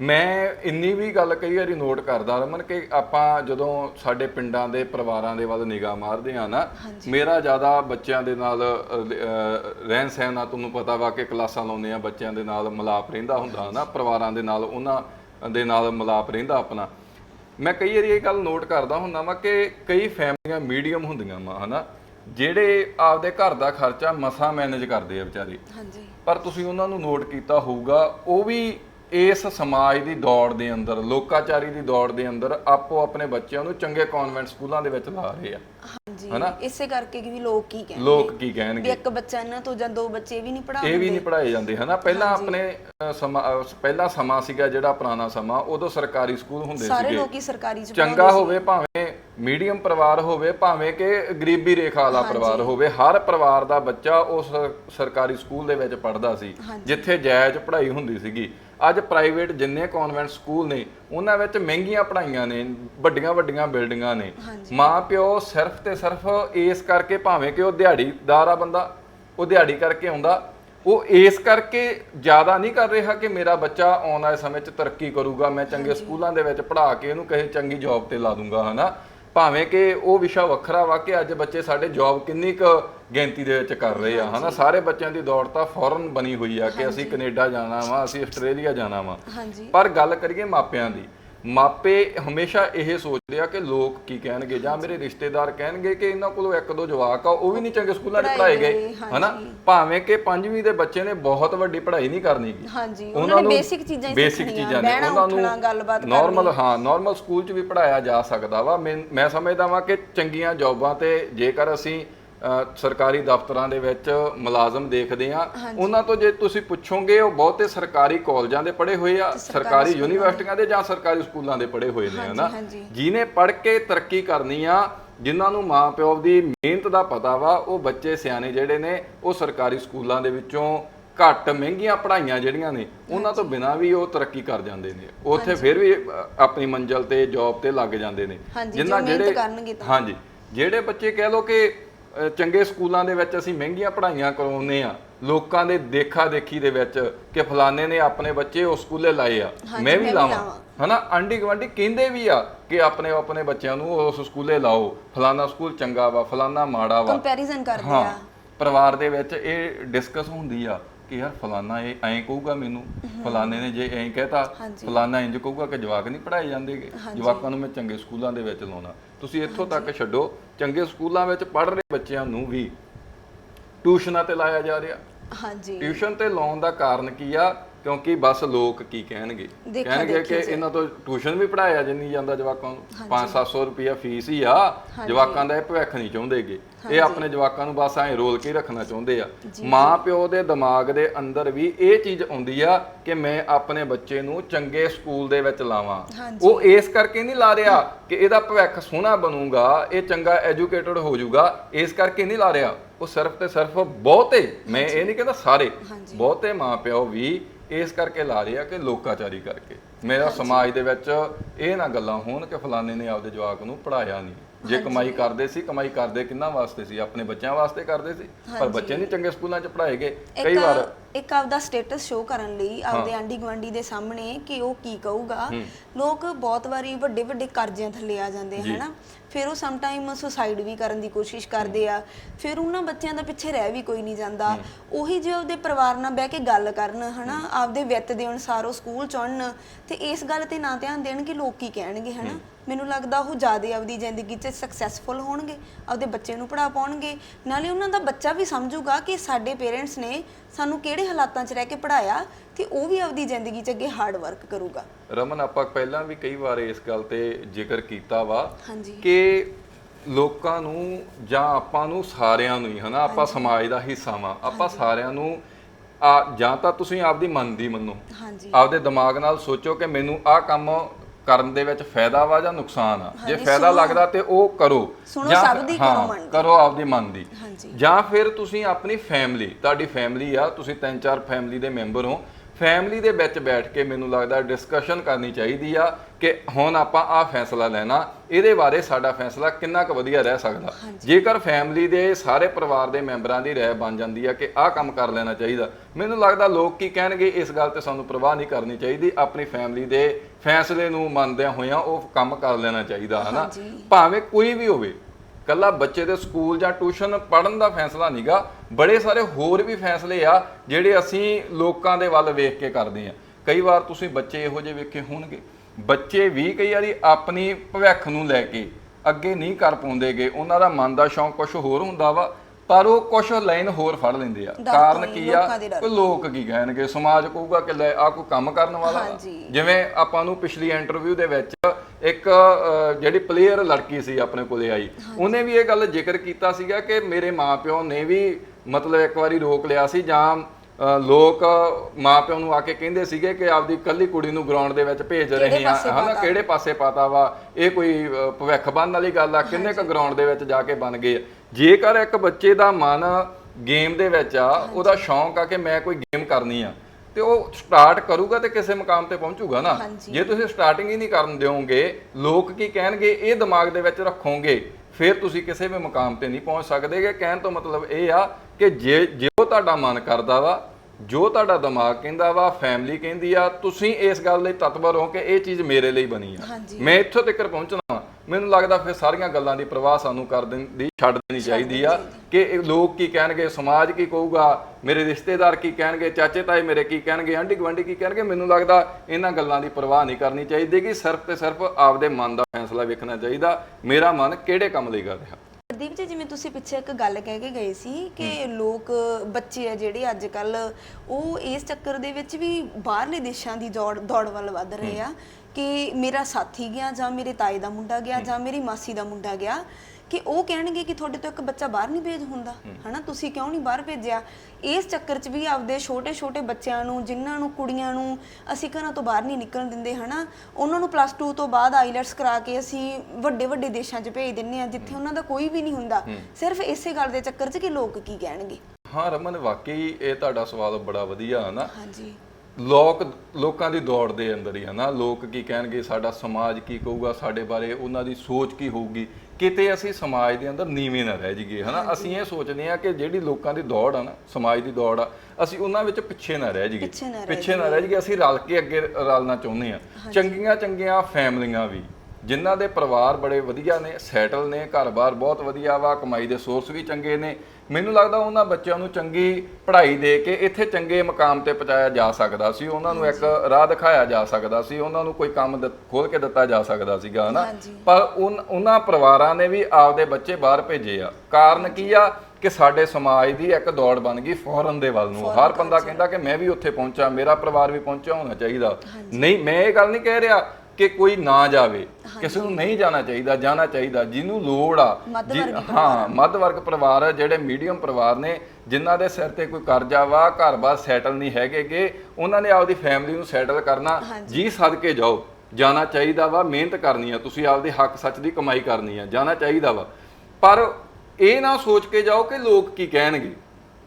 ਮੈਂ ਇੰਨੀ ਵੀ ਗੱਲ ਕਈ ਵਾਰੀ ਨੋਟ ਕਰਦਾ ਰਮਨ ਕਿ ਆਪਾਂ ਜਦੋਂ ਸਾਡੇ ਪਿੰਡਾਂ ਦੇ ਪਰਿਵਾਰਾਂ ਦੇ ਵੱਲ ਨਿਗਾਹ ਮਾਰਦੇ ਆ ਨਾ ਮੇਰਾ ਜ਼ਿਆਦਾ ਬੱਚਿਆਂ ਦੇ ਨਾਲ ਰਹਿਣ ਸਹਿਣ ਆ ਤੁਹਾਨੂੰ ਪਤਾ ਵਾ ਕਿ ਕਲਾਸਾਂ ਲਾਉਂਦੇ ਆ ਬੱਚਿਆਂ ਦੇ ਨਾਲ ਮਿਲਾਪ ਰਹਿੰਦਾ ਹੁੰਦਾ ਨਾ ਪਰਿਵਾਰਾਂ ਦੇ ਨਾਲ ਉਹਨਾਂ ਦੇ ਨਾਲ ਮਿਲਾਪ ਰਹਿੰਦਾ ਆਪਣਾ। ਮੈਂ ਕਈ ਵਾਰੀ ਇਹ ਗੱਲ ਨੋਟ ਕਰਦਾ ਹੁੰਦਾ ਵਾ ਕਿ ਕਈ ਫੈਮਲੀਆਂ ਮੀਡੀਅਮ ਹੁੰਦੀਆਂ ਵਾ ਹਨਾ ਜਿਹੜੇ ਆਪਦੇ ਘਰ ਦਾ ਖਰਚਾ ਮਸਾਂ ਮੈਨੇਜ ਕਰਦੇ ਆ ਵਿਚਾਰੇ। ਹਾਂਜੀ। ਪਰ ਤੁਸੀਂ ਉਹਨਾਂ ਨੂੰ ਨੋਟ ਕੀਤਾ ਹੋਊਗਾ ਉਹ ਵੀ ਇਸ ਸਮਾਜ ਦੀ ਦੌੜ ਦੇ ਅੰਦਰ, ਲੋਕਾਚਾਰੀ ਦੀ ਦੌੜ ਦੇ ਅੰਦਰ ਆਪੋ ਆਪਣੇ ਬੱਚਿਆਂ ਨੂੰ ਚੰਗੇ ਕਨਵੈਂਟ ਸਕੂਲਾਂ ਦੇ ਵਿੱਚ ਲਾ ਰਹੇ ਆ। ਹਾਂਜੀ ਹਨਾ? ਇਸੇ ਕਰਕੇ ਕਿ ਵੀ ਲੋਕ ਕੀ ਕਹਿਣਗੇ? ਲੋਕ ਕੀ ਵੀ ਕਹਿਣਗੇ ਇੱਕ ਬੱਚਾ ਇਹਨਾਂ ਤੋਂ ਜਾਂ ਦੋ ਬੱਚੇ ਵੀ ਨਹੀਂ ਪੜਾ ਇਹ ਵੀ ਨਹੀਂ ਪੜਾਏ ਜਾਂਦੇ ਹਨਾ? ਪਹਿਲਾਂ ਆਪਣੇ ਅ, ਸਮਾਂ ਅ, ਪਹਿਲਾ ਸਮਾਂ ਸੀਗਾ ਜਿਹੜਾ ਪੁਰਾਣਾ ਸਮਾਂ ਉਦੋਂ ਸਰਕਾਰੀ ਸਕੂਲ ਹੁੰਦੇ ਸਾਰੇ ਸੀਗੇ। ਲੋਕੀ ਸਰਕਾਰੀ ਚ ਚੰਗਾ ਹੋਵੇ ਭਾਵੇਂ ਮੀਡੀਅਮ ਪਰਿਵਾਰ ਹੋਵੇ ਭਾਵੇਂ ਕਿ ਗਰੀਬੀ ਰੇਖਾ ਵਾਲਾ ਪਰਿਵਾਰ ਹੋਵੇ ਹਰ ਪਰਿਵਾਰ ਦਾ ਬੱਚਾ ਉਸ ਸਰਕਾਰੀ ਸਕੂਲ ਦੇ ਵਿੱਚ ਪੜ੍ਹਦਾ ਸੀ ਜਿੱਥੇ ਜਾਇਜ਼ ਪੜ੍ਹਾਈ ਹੁੰਦੀ ਸੀਗੀ। ਅੱਜ ਪ੍ਰਾਈਵੇਟ ਜਿੰਨੇ ਕਨਵੈਂਟ ਸਕੂਲ ਨੇ ਉਹਨਾਂ ਵਿੱਚ ਮਹਿੰਗੀਆਂ ਪੜ੍ਹਾਈਆਂ ਨੇ ਵੱਡੀਆਂ ਵੱਡੀਆਂ ਬਿਲਡਿੰਗਾਂ ਨੇ। ਮਾਂ ਪਿਓ ਸਿਰਫ ਤੇ ਸਿਰਫ ਇਸ ਕਰਕੇ ਭਾਵੇਂ ਕਿ ਉਹ ਦਿਹਾੜੀਦਾਰ ਆ ਬੰਦਾ ਉਹ ਦਿਹਾੜੀ ਕਰਕੇ ਆਉਂਦਾ ਉਹ ਇਸ ਕਰਕੇ ਜ਼ਿਆਦਾ ਨਹੀਂ ਕਰ ਰਿਹਾ ਕਿ ਮੇਰਾ ਬੱਚਾ ਆਉਣ ਵਾਲੇ ਸਮੇਂ 'ਚ ਤਰੱਕੀ ਕਰੂਗਾ ਮੈਂ ਚੰਗੇ ਸਕੂਲਾਂ ਦੇ ਵਿੱਚ ਪੜ੍ਹਾ ਕੇ ਇਹਨੂੰ ਕਿਸੇ ਚੰਗੀ ਜੌਬ ਤੇ ਲਾ ਦੂੰਗਾ ਹਨਾ? ਭਾਵੇਂ ਕਿ ਉਹ ਵਿਸ਼ਾ ਵੱਖਰਾ ਵਾ ਕਿ ਅੱਜ ਬੱਚੇ ਸਾਡੇ ਜੌਬ ਕਿੰਨੀ ਕੁ ਗਿਣਤੀ ਦੇ ਵਿੱਚ ਕਰ ਰਹੇ ਆ ਹਨਾ? ਸਾਰੇ ਬੱਚਿਆਂ ਦੀ ਦੌੜ ਤਾਂ ਫੌਰਨ ਬਣੀ ਹੋਈ ਆ ਕਿ ਅਸੀਂ ਕੈਨੇਡਾ ਜਾਣਾ ਵਾ ਅਸੀਂ ਆਸਟ੍ਰੇਲੀਆ ਜਾਣਾ ਵਾ। ਪਰ ਗੱਲ ਕਰੀਏ ਮਾਪਿਆਂ ਦੀ ਮਾਪੇ ਹਮੇਸ਼ਾ ਇਹ ਸੋਚਦੇ ਆ ਕਿ ਲੋਕ ਕੀ ਕਹਿਣਗੇ ਜਾਂ ਮੇਰੇ ਰਿਸ਼ਤੇਦਾਰ ਕਹਿਣਗੇ ਕਿ ਇਹਨਾਂ ਕੋਲੋਂ ਇੱਕ ਦੋ ਜਵਾਕ ਆ ਉਹ ਵੀ ਨਹੀਂ ਚੰਗੇ ਸਕੂਲਾਂ 'ਚ ਪੜ੍ਹਾਏ ਗਏ ਹਨਾ? ਭਾਵੇਂ ਕਿ ਪੰਜਵੀਂ ਦੇ ਬੱਚੇ ਨੇ ਬਹੁਤ ਵੱਡੀ ਪੜ੍ਹਾਈ ਨਹੀਂ ਕਰਨੀ ਹਾਂਜੀ ਉਹਨਾਂ ਨੇ ਬੇਸਿਕ ਚੀਜ਼ਾਂ ਹੀ ਬੇਸਿਕ ਚੀਜ਼ਾਂ ਨੇ। ਉਹਨਾਂ ਨੂੰ ਗੱਲਬਾਤ ਨਾਰਮਲ ਹਾਂ ਨਾਰਮਲ ਸਕੂਲ 'ਚ ਵੀ ਪੜਾਇਆ ਜਾ ਸਕਦਾ ਵਾ। ਮੈਂ ਸਮਝਦਾ ਵਾਂ ਕਿ ਚੰਗੀਆਂ ਜੌਬਾਂ ਤੇ ਜੇਕਰ ਅਸੀਂ ਸਰਕਾਰੀ ਦਫ਼ਤਰਾਂ ਦੇ ਵਿੱਚ ਮੁਲਾਜ਼ਮ ਦੇਖਦੇ ਆ। ਉਹਨਾਂ ਤੋਂ ਜੇ ਤੁਸੀਂ ਪੁੱਛੋਗੇ ਉਹ ਬਹੁਤੇ ਸਰਕਾਰੀ ਕਾਲਜਾਂ ਦੇ ਪੜ੍ਹੇ ਹੋਏ ਆ ਸਰਕਾਰੀ ਯੂਨੀਵਰਸਿਟੀਆਂ ਦੇ ਜਾਂ ਸਰਕਾਰੀ ਸਕੂਲਾਂ ਦੇ ਪੜ੍ਹੇ ਹੋਏ ਨੇ ਹਨਾ। ਜਿਹਨੇ ਪੜ੍ਹ ਕੇ ਤਰੱਕੀ ਕਰਨੀ ਆ ਜਿਨ੍ਹਾਂ ਨੂੰ ਮਾਪਿਓ ਦੀ ਮਿਹਨਤ ਦਾ ਪਤਾ ਵਾ ਉਹ ਬੱਚੇ ਸਿਆਣੇ ਜਿਹੜੇ ਨੇ ਉਹ ਸਰਕਾਰੀ ਸਕੂਲਾਂ ਦੇ ਵਿੱਚੋਂ ਘੱਟ ਮਹਿੰਗੀਆਂ ਪੜ੍ਹਾਈਆਂ ਜਿਹੜੀਆਂ ਨੇ ਉਹਨਾਂ ਤੋਂ ਬਿਨਾਂ ਵੀ ਉਹ ਤਰੱਕੀ ਕਰ ਜਾਂਦੇ ਨੇ। ਉੱਥੇ ਫਿਰ ਵੀ ਆਪਣੀ ਮੰਜ਼ਲ ਤੇ ਜੌਬ ਤੇ ਲੱਗ ਜਾਂਦੇ ਨੇ। ਹਾਂਜੀ, ਜੋ ਮਿਹਨਤ ਕਰਨਗੇ ਤਾਂ। ਹਾਂਜੀ ਜਿਹੜੇ ਬੱਚੇ ਕਹਿ ਲੋ ਕਿ ਚੰਗੇ ਸਕੂਲਾਂ ਦੇ ਵਿੱਚ ਅਸੀਂ ਮਹਿੰਗੀਆਂ ਪੜ੍ਹਾਈਆਂ ਕਰਾਉਂਦੇ ਆ ਲੋਕਾਂ ਦੇ ਦੇਖਾ ਦੇਖੀ ਦੇ ਵਿੱਚ ਕਿ ਫਲਾਣੇ ਨੇ ਆਪਣੇ ਬੱਚੇ ਉਸ ਸਕੂਲੇ ਲਾਏ ਆ। ਮੈਂ ਵੀ ਲਾਵਾਂ। ਹਨਾ? ਆਂਢੀ ਗਵਾਂਢੀ ਕਹਿੰਦੇ ਵੀ ਆ ਕਿ ਆਪਣੇ ਆਪਣੇ ਬੱਚਿਆਂ ਨੂੰ ਉਸ ਸਕੂਲੇ ਲਾਓ। ਫਲਾਣਾ ਸਕੂਲ ਚੰਗਾ ਵਾ ਫਲਾਣਾ ਮਾੜਾ ਵਾ। ਕੰਪੈਰੀਜ਼ਨ ਕਰਦੇ ਆ। ਪਰਿਵਾਰ ਦੇ ਵਿੱਚ ਇਹ ਡਿਸਕਸ ਹੁੰਦੀ ਆ ਕਿ ਯਾਰ ਫਲਾਨਾ ਇਹ ਐਂ ਕਹੂਗਾ ਮੈਨੂੰ ਫਲਾਣੇ ਨੇ ਜੇ ਐਂ ਕਹਿਤਾ। ਫਲਾਨਾ ਇੰਜ ਕਹੂਗਾ ਕਿ ਜਵਾਕ ਨਹੀਂ ਪੜਾਏ ਜਾਂਦੇਗੇ। ਜਵਾਕਾਂ ਨੂੰ ਮੈਂ ਚੰਗੇ ਸਕੂਲਾਂ ਦੇ ਵਿੱਚ ਲਾਉਣਾ। ਤੁਸੀਂ ਇੱਥੋਂ ਤੱਕ ਛੱਡੋ ਚੰਗੇ ਸਕੂਲਾਂ ਵਿੱਚ ਪੜ੍ਹ ਰਹੇ ਬੱਚਿਆਂ ਨੂੰ ਵੀ ਟਿਊਸ਼ਨਾਂ ਤੇ ਲਾਇਆ ਜਾ ਰਿਹਾ। ਹਾਂਜੀ। ਟਿਊਸ਼ਨ ਤੇ ਲਾਉਣ ਦਾ ਕਾਰਨ ਕੀ ਆ? ਕਿਉਂਕਿ ਬਸ ਲੋਕ ਕੀ ਕਹਿਣਗੇ? ਕਹਿਣਗੇ ਕਿ। ਇਹਨਾਂ ਤੋਂ ਟਿਊਸ਼ਨ ਵੀ ਪੜਾਇਆ ਜਿੰਨੀ ਜਾਂਦਾ ਜਵਾਕਾਂ ਨੂੰ। 5-700 ਰੁਪਿਆ ਫੀਸ ਹੀ ਆ ਜਵਾਕਾਂ ਦਾ ਇਹ ਭਵਿੱਖ ਨਹੀਂ ਚਾਹੁੰਦੇਗੇ। ਇਹ ਆਪਣੇ ਜਵਾਕਾਂ ਨੂੰ ਬਸ ਐਂ ਰੋਲ ਕੇ ਹੀ ਰੱਖਣਾ ਚਾਹੁੰਦੇ ਆ। ਮਾਂ ਪਿਓ ਦੇ ਦਿਮਾਗ ਦੇ ਅੰਦਰ ਵੀ ਇਹ ਚੀਜ਼ ਆਉਂਦੀ ਆ ਕਿ ਮੈਂ ਆਪਣੇ ਬੱਚੇ ਨੂੰ ਚੰਗੇ ਸਕੂਲ ਦੇ ਵਿੱਚ ਲਾਵਾਂ। ਹਾਂਜੀ। ਉਹ ਇਸ ਕਰਕੇ ਨਹੀਂ ਲਾ ਰਿਹਾ ਕਿ ਇਹਦਾ ਭਵਿੱਖ ਸੋਹਣਾ ਬਣੂਗਾ ਇਹ ਚੰਗਾ ਐਜੂਕੇਟਡ ਹੋ ਜਾਊਗਾ ਇਸ ਕਰਕੇ ਨਹੀਂ ਲਾ ਰਿਹਾ। ਉਹ ਸਿਰਫ ਤੇ ਸਿਰਫ ਬਹੁਤੇ ਮੈਂ ਇਹ ਨਹੀਂ ਕਹਿੰਦਾ ਸਾਰੇ। ਬਹੁਤੇ ਮਾਪਿਓ ਵੀ ਇਸ ਕਰਕੇ ਲਾ ਰਹੇ ਆ ਕਿ ਲੋਕਾਚਾਰੀ ਕਰਕੇ। ਮੇਰਾ ਸਮਾਜ ਦੇ ਵਿੱਚ ਇਹ ਨਾ ਗੱਲਾਂ ਹੋਣ ਕਿ ਫਲਾਣੇ ਨੇ ਆਪਦੇ ਜਵਾਕ ਨੂੰ ਪੜਾਇਆ ਨਹੀਂ। ਜੇ ਕਮਾਈ ਕਰਦੇ ਸੀ ਕਮਾਈ ਕਰਦੇ ਕਿੰਨਾ ਵਾਸਤੇ ਸੀ? ਆਪਣੇ ਬੱਚਿਆਂ ਵਾਸਤੇ ਕਰਦੇ ਸੀ? ਪਰ ਬੱਚੇ ਨਹੀਂ ਚੰਗੇ ਸਕੂਲਾਂ 'ਚ ਪੜਾਏ ਗਏ। ਕਈ ਵਾਰ ਇੱਕ ਆਪਦਾ ਸਟੇਟਸ ਸ਼ੋ ਕਰਨ ਲਈ ਆਪਦੇ ਆਂਢੀ ਗੁਆਂਢੀ ਦੇ ਸਾਹਮਣੇ ਕਿ ਉਹ ਕੀ ਕਹੂਗਾ। ਲੋਕ ਬਹੁਤ ਵਾਰੀ ਵੱਡੇ ਵੱਡੇ ਕਰਜ਼ਿਆਂ ਥੱਲੇ ਆ ਜਾਂਦੇ। ਹਨਾ? ਫਿਰ ਉਹ ਸਮ ਟਾਈਮ ਸੁਸਾਈਡ ਵੀ ਕਰਨ ਦੀ ਕੋਸ਼ਿਸ਼ ਕਰਦੇ ਆ। ਫਿਰ ਉਹਨਾਂ ਬੱਚਿਆਂ ਦਾ ਪਿੱਛੇ ਰਹਿ ਵੀ ਕੋਈ ਨਹੀਂ ਜਾਂਦਾ। ਉਹੀ ਜੇ ਆਪਦੇ ਪਰਿਵਾਰ ਨਾਲ ਬਹਿ ਕੇ ਗੱਲ ਕਰਨ ਹਨਾ? ਆਪਦੇ ਵਿੱਤ ਦੇ ਅਨੁਸਾਰ ਉਹ ਸਕੂਲ ਚੁਣਨ ਤੇ ਇਸ ਗੱਲ ਤੇ ਨਾ ਧਿਆਨ ਦੇਣ ਕਿ ਲੋਕ ਕੀ ਕਹਿਣਗੇ ਹਨਾ? ਮੈਨੂੰ ਲੱਗਦਾ ਉਹ ਜ਼ਿਆਦਾ ਆਪਦੀ ਜ਼ਿੰਦਗੀ 'ਚ ਸਕਸੈਸਫੁਲ ਹੋਣਗੇ ਆਪਦੇ ਬੱਚੇ ਨੂੰ ਪੜਾ ਪਾਉਣਗੇ। ਨਾਲੇ ਉਹਨਾਂ ਦਾ ਬੱਚਾ ਵੀ ਸਮਝੂਗਾ ਕਿ ਸਾਡੇ ਪੇਰੈਂਟਸ ਨੇ ਸਾਨੂੰ ਕਿਹੜੇ ਹਾਲਾਤਾਂ 'ਚ ਰਹਿ ਕੇ ਪੜਾਇਆ ਤੇ ਉਹ ਵੀ ਆਪਦੀ ਜ਼ਿੰਦਗੀ 'ਚ ਅੱਗੇ ਹਾਰਡ ਵਰਕ ਕਰੂਗਾ। ਰਮਨ ਆਪਾਂ ਪਹਿਲਾਂ ਵੀ ਕਈ ਵਾਰ ਇਸ ਗੱਲ ਤੇ ਜ਼ਿਕਰ ਕੀਤਾ ਵਾ ਹਾਂਜੀ। ਕਿ ਲੋਕਾਂ ਨੂੰ ਜਾਂ ਆਪਾਂ ਨੂੰ ਸਾਰਿਆਂ ਨੂੰ ਹੀ ਹਨਾ ਆਪਾਂ ਸਮਾਜ ਦਾ ਹਿੱਸਾ ਵਾਂ। ਆਪਾਂ ਸਾਰਿਆਂ ਨੂੰ ਆ ਜਾਂ ਤਾਂ ਤੁਸੀਂ ਆਪਦੀ ਮਨ ਦੀ ਮੰਨੋ। ਹਾਂਜੀ। ਆਪਦੇ ਦਿਮਾਗ ਨਾਲ ਸੋਚੋ ਕਿ ਮੈਨੂੰ ਆਹ ਕੰਮ ਕਰਨ ਦੇ ਵਿੱਚ ਫਾਇਦਾ ਵਾ ਜਾਂ ਨੁਕਸਾਨ ਆ? ਜੇ ਫਾਇਦਾ। ਲੱਗਦਾ ਤੇ ਉਹ ਕਰੋ। ਸੁਣੋ ਜਾਂ ਸਭ ਦੀ, ਹਾਂ, ਕਰੋ ਮਨ ਦੀ। ਕਰੋ ਆਪਦੀ ਮਨ ਦੀ ਹਾਂਜੀ। ਜਾਂ ਫਿਰ ਤੁਸੀਂ ਆਪਣੀ ਫੈਮਿਲੀ ਤੁਹਾਡੀ ਫੈਮਿਲੀ ਆ ਤੁਸੀਂ ਤਿੰਨ ਚਾਰ ਫੈਮਿਲੀ ਦੇ ਮੈਂਬਰ ਹੋ। ਫੈਮਿਲੀ ਦੇ ਵਿੱਚ ਬੈਠ ਕੇ ਮੈਨੂੰ ਲੱਗਦਾ ਡਿਸਕਸ਼ਨ ਕਰਨੀ ਚਾਹੀਦੀ ਆ। ਕਿ ਹੁਣ ਆਪਾਂ ਆਹ ਫੈਸਲਾ ਲੈਣਾ ਇਹਦੇ ਬਾਰੇ ਸਾਡਾ ਫੈਸਲਾ ਕਿੰਨਾ ਕੁ ਵਧੀਆ ਰਹਿ ਸਕਦਾ? ਜੇਕਰ ਫੈਮਿਲੀ ਦੇ ਸਾਰੇ ਪਰਿਵਾਰ ਦੇ ਮੈਂਬਰਾਂ ਦੀ ਰਾਏ ਬਣ ਜਾਂਦੀ ਆ ਕਿ ਆਹ ਕੰਮ ਕਰ ਲੈਣਾ ਚਾਹੀਦਾ ਮੈਨੂੰ ਲੱਗਦਾ ਲੋਕ ਕੀ ਕਹਿਣਗੇ ਇਸ ਗੱਲ ਤੇ ਸਾਨੂੰ ਪਰਵਾਹ ਨਹੀਂ ਕਰਨੀ ਚਾਹੀਦੀ ਆਪਣੀ ਫੈਮਿਲੀ ਦੇ ਫੈਸਲੇ ਨੂੰ ਮੰਨਦਿਆਂ ਹੋਇਆਂ ਉਹ ਕੰਮ ਕਰ ਲੈਣਾ ਚਾਹੀਦਾ ਹਨਾ। ਭਾਵੇਂ ਕੋਈ ਵੀ ਹੋਵੇ ਕੱਲਾ ਬੱਚੇ ਦੇ ਸਕੂਲ ਜਾਂ ਟਿਊਸ਼ਨ ਪੜਨ ਦਾ ਫੈਸਲਾ ਨਹੀਂਗਾ ਬੜੇ ਸਾਰੇ ਹੋਰ ਵੀ ਫੈਸਲੇ ਆ ਜਿਹੜੇ ਅਸੀਂ ਲੋਕਾਂ ਦੇ ਵੱਲ ਵੇਖ ਕੇ ਕਰਦੇ ਆ। ਕਈ ਵਾਰ ਤੁਸੀਂ ਬੱਚੇ ਇਹੋ ਜਿਹੇ ਵੇਖੇ ਹੋਣਗੇ ਬੱਚੇ ਵੀ ਕਈ ਵਾਰੀ ਆਪਣੀ ਭਵਿੱਖ ਨੂੰ ਲੈ ਕੇ ਅੱਗੇ ਨਹੀਂ ਕਰ ਪਾਉਂਦੇਗੇ ਉਹਨਾਂ ਦਾ ਮਨ ਦਾ ਸ਼ੌਂਕ ਕੁਝ ਹੋਰ ਹੁੰਦਾ ਵਾ ਪਰ ਉਹ ਕੁਝ ਲਾਈਨ ਹੋਰ ਫੜ ਲੈਂਦੇ ਆ। ਕਾਰਨ ਕੀ ਆ? ਕੋਈ ਲੋਕ ਕੀ ਕਹਿਣਗੇ? ਸਮਾਜ ਕਹੂਗਾ ਕਿ ਲੈ ਆ ਕੋਈ ਕੰਮ ਕਰਨ ਵਾਲਾ। ਜਿਵੇਂ ਆਪਾਂ ਨੂੰ ਪਿਛਲੀ ਇੰਟਰਵਿਊ ਦੇ ਵਿੱਚ ਇੱਕ ਜਿਹੜੀ ਪਲੇਅਰ ਲੜਕੀ ਸੀ ਆਪਣੇ ਕੋਲੇ ਆਈ ਉਹਨੇ ਵੀ ਇਹ ਗੱਲ ਜ਼ਿਕਰ ਕੀਤਾ ਸੀਗਾ ਕਿ ਮੇਰੇ ਮਾਪਿਓ ਨੇ ਵੀ ਮਤਲਬ ਇੱਕ ਵਾਰੀ ਰੋਕ ਲਿਆ ਸੀ ਜਾਂ ਲੋਕ ਮਾਪਿਓ ਨੂੰ ਆ ਕੇ ਕਹਿੰਦੇ ਸੀਗੇ ਕਿ ਆਪਦੀ ਕੱਲੀ ਕੁੜੀ ਨੂੰ ਗਰਾਊਂਡ ਦੇ ਵਿੱਚ ਭੇਜ ਰਹੇ ਆ ਹਨਾ? ਕਿਹੜੇ ਪਾਸੇ ਪਾਤਾ ਵਾ? ਇਹ ਕੋਈ ਭਵਿੱਖ ਬਣਨ ਵਾਲੀ ਗੱਲ ਆ। ਕਿੰਨੇ ਕ ਗਰਾਊਂਡ ਦੇ ਵਿੱਚ ਜਾ ਕੇ ਬਣ ਗਏ। ਜੇਕਰ ਇੱਕ ਬੱਚੇ ਦਾ ਮਨ ਗੇਮ ਦੇ ਵਿੱਚ ਆ ਉਹਦਾ ਸ਼ੌਂਕ ਆ ਕਿ ਮੈਂ ਕੋਈ ਗੇਮ ਕਰਨੀ ਆ ਤੇ ਉਹ ਸਟਾਰਟ ਕਰੂਗਾ ਤੇ ਕਿਸੇ ਮੁਕਾਮ ਤੇ ਪਹੁੰਚੂਗਾ ਨਾ। ਜੇ ਤੁਸੀਂ ਸਟਾਰਟਿੰਗ ਹੀ ਨਹੀਂ ਕਰਨ ਦਿਓਗੇ ਲੋਕ ਕੀ ਕਹਿਣਗੇ? ਇਹ ਦਿਮਾਗ ਦੇ ਵਿੱਚ ਰੱਖੋਗੇ ਫਿਰ ਤੁਸੀਂ ਕਿਸੇ ਵੀ ਮੁਕਾਮ ਤੇ ਨਹੀਂ ਪਹੁੰਚ ਸਕਦੇਗੇ ਕਹਿਣ ਤੋਂ ਮਤਲਬ ਇਹ ਆ ਕਿ ਜੇ ਜੋ ਤੁਹਾਡਾ ਮਨ ਕਰਦਾ ਵਾ ਜੋ ਤੁਹਾਡਾ ਦਿਮਾਗ ਕਹਿੰਦਾ ਵਾ ਫੈਮਿਲੀ ਕਹਿੰਦੀ ਆ ਤੁਸੀਂ ਇਸ ਗੱਲ ਲਈ ਤਤਪਰ ਹੋ ਕਿ ਇਹ ਚੀਜ਼ ਮੇਰੇ ਲਈ ਬਣੀ ਆ। ਮੈਂ ਇੱਥੋਂ ਤੱਕ ਪਹੁੰਚਣਾ ਵਾਂ। ਮੈਨੂੰ ਲੱਗਦਾ ਫਿਰ ਸਾਰੀਆਂ ਗੱਲਾਂ ਦੀ ਪ੍ਰਵਾਹ ਸਾਨੂੰ ਕਰ ਦੀ ਛੱਡ ਦੇਣੀ ਚਾਹੀਦੀ ਆ। ਕਿ ਇਹ ਲੋਕ ਕੀ ਕਹਿਣਗੇ ਸਮਾਜ ਕੀ ਕਹੂਗਾ ਮੇਰੇ ਰਿਸ਼ਤੇਦਾਰ ਕੀ ਕਹਿਣਗੇ ਚਾਚੇ ਤਾਏ ਮੇਰੇ ਕੀ ਕਹਿਣਗੇ ਆਂਢੀ ਗੁਆਂਢੀ ਕੀ ਕਹਿਣਗੇ ਮੈਨੂੰ ਲੱਗਦਾ ਇਹਨਾਂ ਗੱਲਾਂ ਦੀ ਪ੍ਰਵਾਹ ਨਹੀਂ ਕਰਨੀ ਚਾਹੀਦੀ ਕਿ ਸਿਰਫ ਤੇ ਸਿਰਫ ਆਪਦੇ ਮਨ ਦਾ ਫੈਸਲਾ ਵੇਖਣਾ ਚਾਹੀਦਾ। ਮੇਰਾ ਮਨ ਕਿਹੜੇ ਕੰਮ ਲਈ ਕਰ ਰਿਹਾ ਪ੍ਰਦੀਪ ਜੀ ਜਿਵੇਂ ਤੁਸੀਂ ਪਿੱਛੇ ਇੱਕ ਗੱਲ ਕਹਿ ਕੇ ਗਏ ਸੀ ਕਿ ਲੋਕ ਬੱਚੇ ਆ ਜਿਹੜੇ ਅੱਜ ਕੱਲ ਉਹ ਇਸ ਚੱਕਰ ਦੇ ਵਿੱਚ ਵੀ ਬਾਹਰਲੇ ਦੇਸ਼ਾਂ ਦੀ ਦੌੜ ਦੌੜ ਵੱਲ ਵੱਧ ਰਹੇ ਆ। ਕਿ ਮੇਰਾ ਸਾਥੀ ਗਿਆ ਜਾਂ ਮੇਰੇ ਤਾਏ ਦਾ ਮੁੰਡਾ ਗਿਆ ਜਾਂ ਮੇਰੀ ਮਾਸੀ ਦਾ ਮੁੰਡਾ ਗਿਆ ਕਿ ਉਹ ਕਹਿਣਗੇ ਕਿ ਤੁਹਾਡੇ ਤੋਂ ਇੱਕ ਬੱਚਾ ਬਾਹਰ ਨਹੀਂ ਭੇਜ ਹੁੰਦਾ ਹਨਾ? ਤੁਸੀਂ ਕਿਉਂ ਨਹੀਂ ਬਾਹਰ ਭੇਜਿਆ? ਇਸ ਚੱਕਰ 'ਚ ਵੀ ਆਪਦੇ ਛੋਟੇ ਛੋਟੇ ਬੱਚਿਆਂ ਨੂੰ ਜਿਨ੍ਹਾਂ ਨੂੰ ਕੁੜੀਆਂ ਨੂੰ ਅਸੀਂ ਘਰਾਂ ਤੋਂ ਬਾਹਰ ਨਹੀਂ ਨਿਕਲਣ ਦਿੰਦੇ ਹਨਾ? ਉਹਨਾਂ ਨੂੰ ਪਲੱਸ 2 ਤੋਂ ਬਾਅਦ ਆਈਲੈਟਸ ਕਰਾ ਕੇ ਅਸੀਂ ਵੱਡੇ ਵੱਡੇ ਦੇਸ਼ਾਂ 'ਚ ਭੇਜ ਦਿੰਨੇ ਆ ਜਿੱਥੇ ਉਹਨਾਂ ਦਾ ਕੋਈ ਵੀ ਨਹੀਂ ਹੁੰਦਾ। ਸਿਰਫ ਇਸੇ ਗੱਲ ਦੇ ਚੱਕਰ 'ਚ ਕਿ ਲੋਕ ਕੀ ਕਹਿਣਗੇ? ਹਾਂ ਰਮਨ ਵਾਕਈ ਇਹ ਤੁਹਾਡਾ ਸਵਾਲ ਬੜਾ ਵਧੀਆ ਹੈ ਨਾ ਹਾਂਜੀ। ਲੋਕ ਲੋਕਾਂ ਦੀ ਦੌੜ ਦੇ ਅੰਦਰ ਹੀ ਹੈ ਨਾ। ਲੋਕ ਕੀ ਕਹਿਣਗੇ ਸਾਡਾ ਸਮਾਜ ਕੀ ਕਹੂਗਾ ਸਾਡੇ ਬਾਰੇ ਉਹਨਾਂ ਦੀ ਸੋਚ ਕੀ ਹੋਊਗੀ। ਕਿਤੇ ਅਸੀਂ ਸਮਾਜ ਦੇ ਅੰਦਰ ਨੀਵੇਂ ਨਾ ਰਹਿ ਜਾਈਏ ਹਨਾ ਅਸੀਂ ਇਹ ਸੋਚਦੇ ਆ ਕਿ ਜਿਹੜੀ ਲੋਕਾਂ ਦੀ ਦੌੜ ਆ ਨਾ ਸਮਾਜ ਦੀ ਦੌੜ ਆ ਅਸੀਂ ਉਹਨਾਂ ਵਿੱਚ ਪਿੱਛੇ ਨਾ ਰਹਿ ਜਾਈਏ। ਪਿੱਛੇ ਨਾ ਰਹਿ ਪਿੱਛੇ ਨਾ ਰਹਿ ਜਾਈਏ ਅਸੀਂ ਰਲ ਕੇ ਅੱਗੇ ਰਲਣਾ ਚਾਹੁੰਦੇ ਆ ਚੰਗੀਆਂ ਚੰਗੀਆਂ ਫੈਮਲੀਆਂ ਵੀ ਜਿਨ੍ਹਾਂ ਦੇ ਪਰਿਵਾਰ ਬੜੇ ਵਧੀਆ ਨੇ ਸੈਟਲ ਨੇ ਘਰ-ਬਾਰ ਬਹੁਤ ਵਧੀਆ ਵਾ ਕਮਾਈ ਦੇ ਸੋਰਸ ਵੀ ਚੰਗੇ ਨੇ। ਮੈਨੂੰ ਲੱਗਦਾ ਉਹਨਾਂ ਬੱਚਿਆਂ ਨੂੰ ਚੰਗੀ ਪੜ੍ਹਾਈ ਦੇ ਕੇ ਇੱਥੇ ਚੰਗੇ ਮਕਾਮ ਤੇ ਪਹੁੰਚਾਇਆ ਜਾ ਸਕਦਾ ਸੀ ਉਹਨਾਂ ਨੂੰ ਇੱਕ ਰਾਹ ਦਿਖਾਇਆ ਜਾ ਸਕਦਾ ਸੀ ਉਹਨਾਂ ਨੂੰ ਕੋਈ ਕੰਮ ਖੋਲ ਕੇ ਦਿੱਤਾ ਜਾ ਸਕਦਾ ਸੀਗਾ ਹਨਾ। ਪਰ ਉਹਨਾਂ ਪਰਿਵਾਰਾਂ ਨੇ ਵੀ ਆਪਦੇ ਬੱਚੇ ਬਾਹਰ ਭੇਜੇ ਆ। ਕਾਰਨ ਕੀ ਆ? ਕਿ ਸਾਡੇ ਸਮਾਜ ਦੀ ਇੱਕ ਦੌੜ ਬਣ ਗਈ ਫੋਰਨ ਦੇ ਵੱਲ ਨੂੰ। ਹਰ ਬੰਦਾ ਕਹਿੰਦਾ ਕਿ ਮੈਂ ਵੀ ਉੱਥੇ ਪਹੁੰਚਾਂ ਮੇਰਾ ਪਰਿਵਾਰ ਵੀ ਪਹੁੰਚਿਆ ਹੋਣਾ ਚਾਹੀਦਾ। ਨਹੀਂ ਮੈਂ ਇਹ ਗੱਲ ਨਹੀਂ ਕਹਿ ਰਿਹਾ ਕਿ ਕੋਈ ਨਾ ਜਾਵੇ ਕਿਸੇ ਨੂੰ ਨਹੀਂ ਜਾਣਾ ਚਾਹੀਦਾ ਜਾਣਾ ਚਾਹੀਦਾ ਜਿਹਨੂੰ ਲੋੜ ਆ ਜਿ- ਹਾਂ ਮੱਧ ਵਰਗ ਪਰਿਵਾਰ ਆ, ਜਿਹੜੇ ਮੀਡੀਅਮ ਪਰਿਵਾਰ ਨੇ ਜਿਨ੍ਹਾਂ ਦੇ ਸਿਰ ਤੇ ਕੋਈ ਕਰਜ਼ਾ ਵਾ ਘਰ-ਬਾਰ ਸੈਟਲ ਨਹੀਂ ਹੈਗੇਗੇ ਉਹਨਾਂ ਨੇ ਆਪਦੀ ਫੈਮਿਲੀ ਨੂੰ ਸੈਟਲ ਕਰਨਾ ਜੀ ਸਦਕੇ ਜਾਓ ਜਾਣਾ ਚਾਹੀਦਾ ਵਾ ਮਿਹਨਤ ਕਰਨੀ ਆ ਤੁਸੀਂ ਆਪਦੇ ਹੱਕ ਸੱਚ ਦੀ ਕਮਾਈ ਕਰਨੀ ਆ ਜਾਣਾ ਚਾਹੀਦਾ ਵਾ। ਪਰ ਇਹ ਨਾ ਸੋਚ ਕੇ ਜਾਓ ਕਿ ਲੋਕ ਕੀ ਕਹਿਣਗੇ।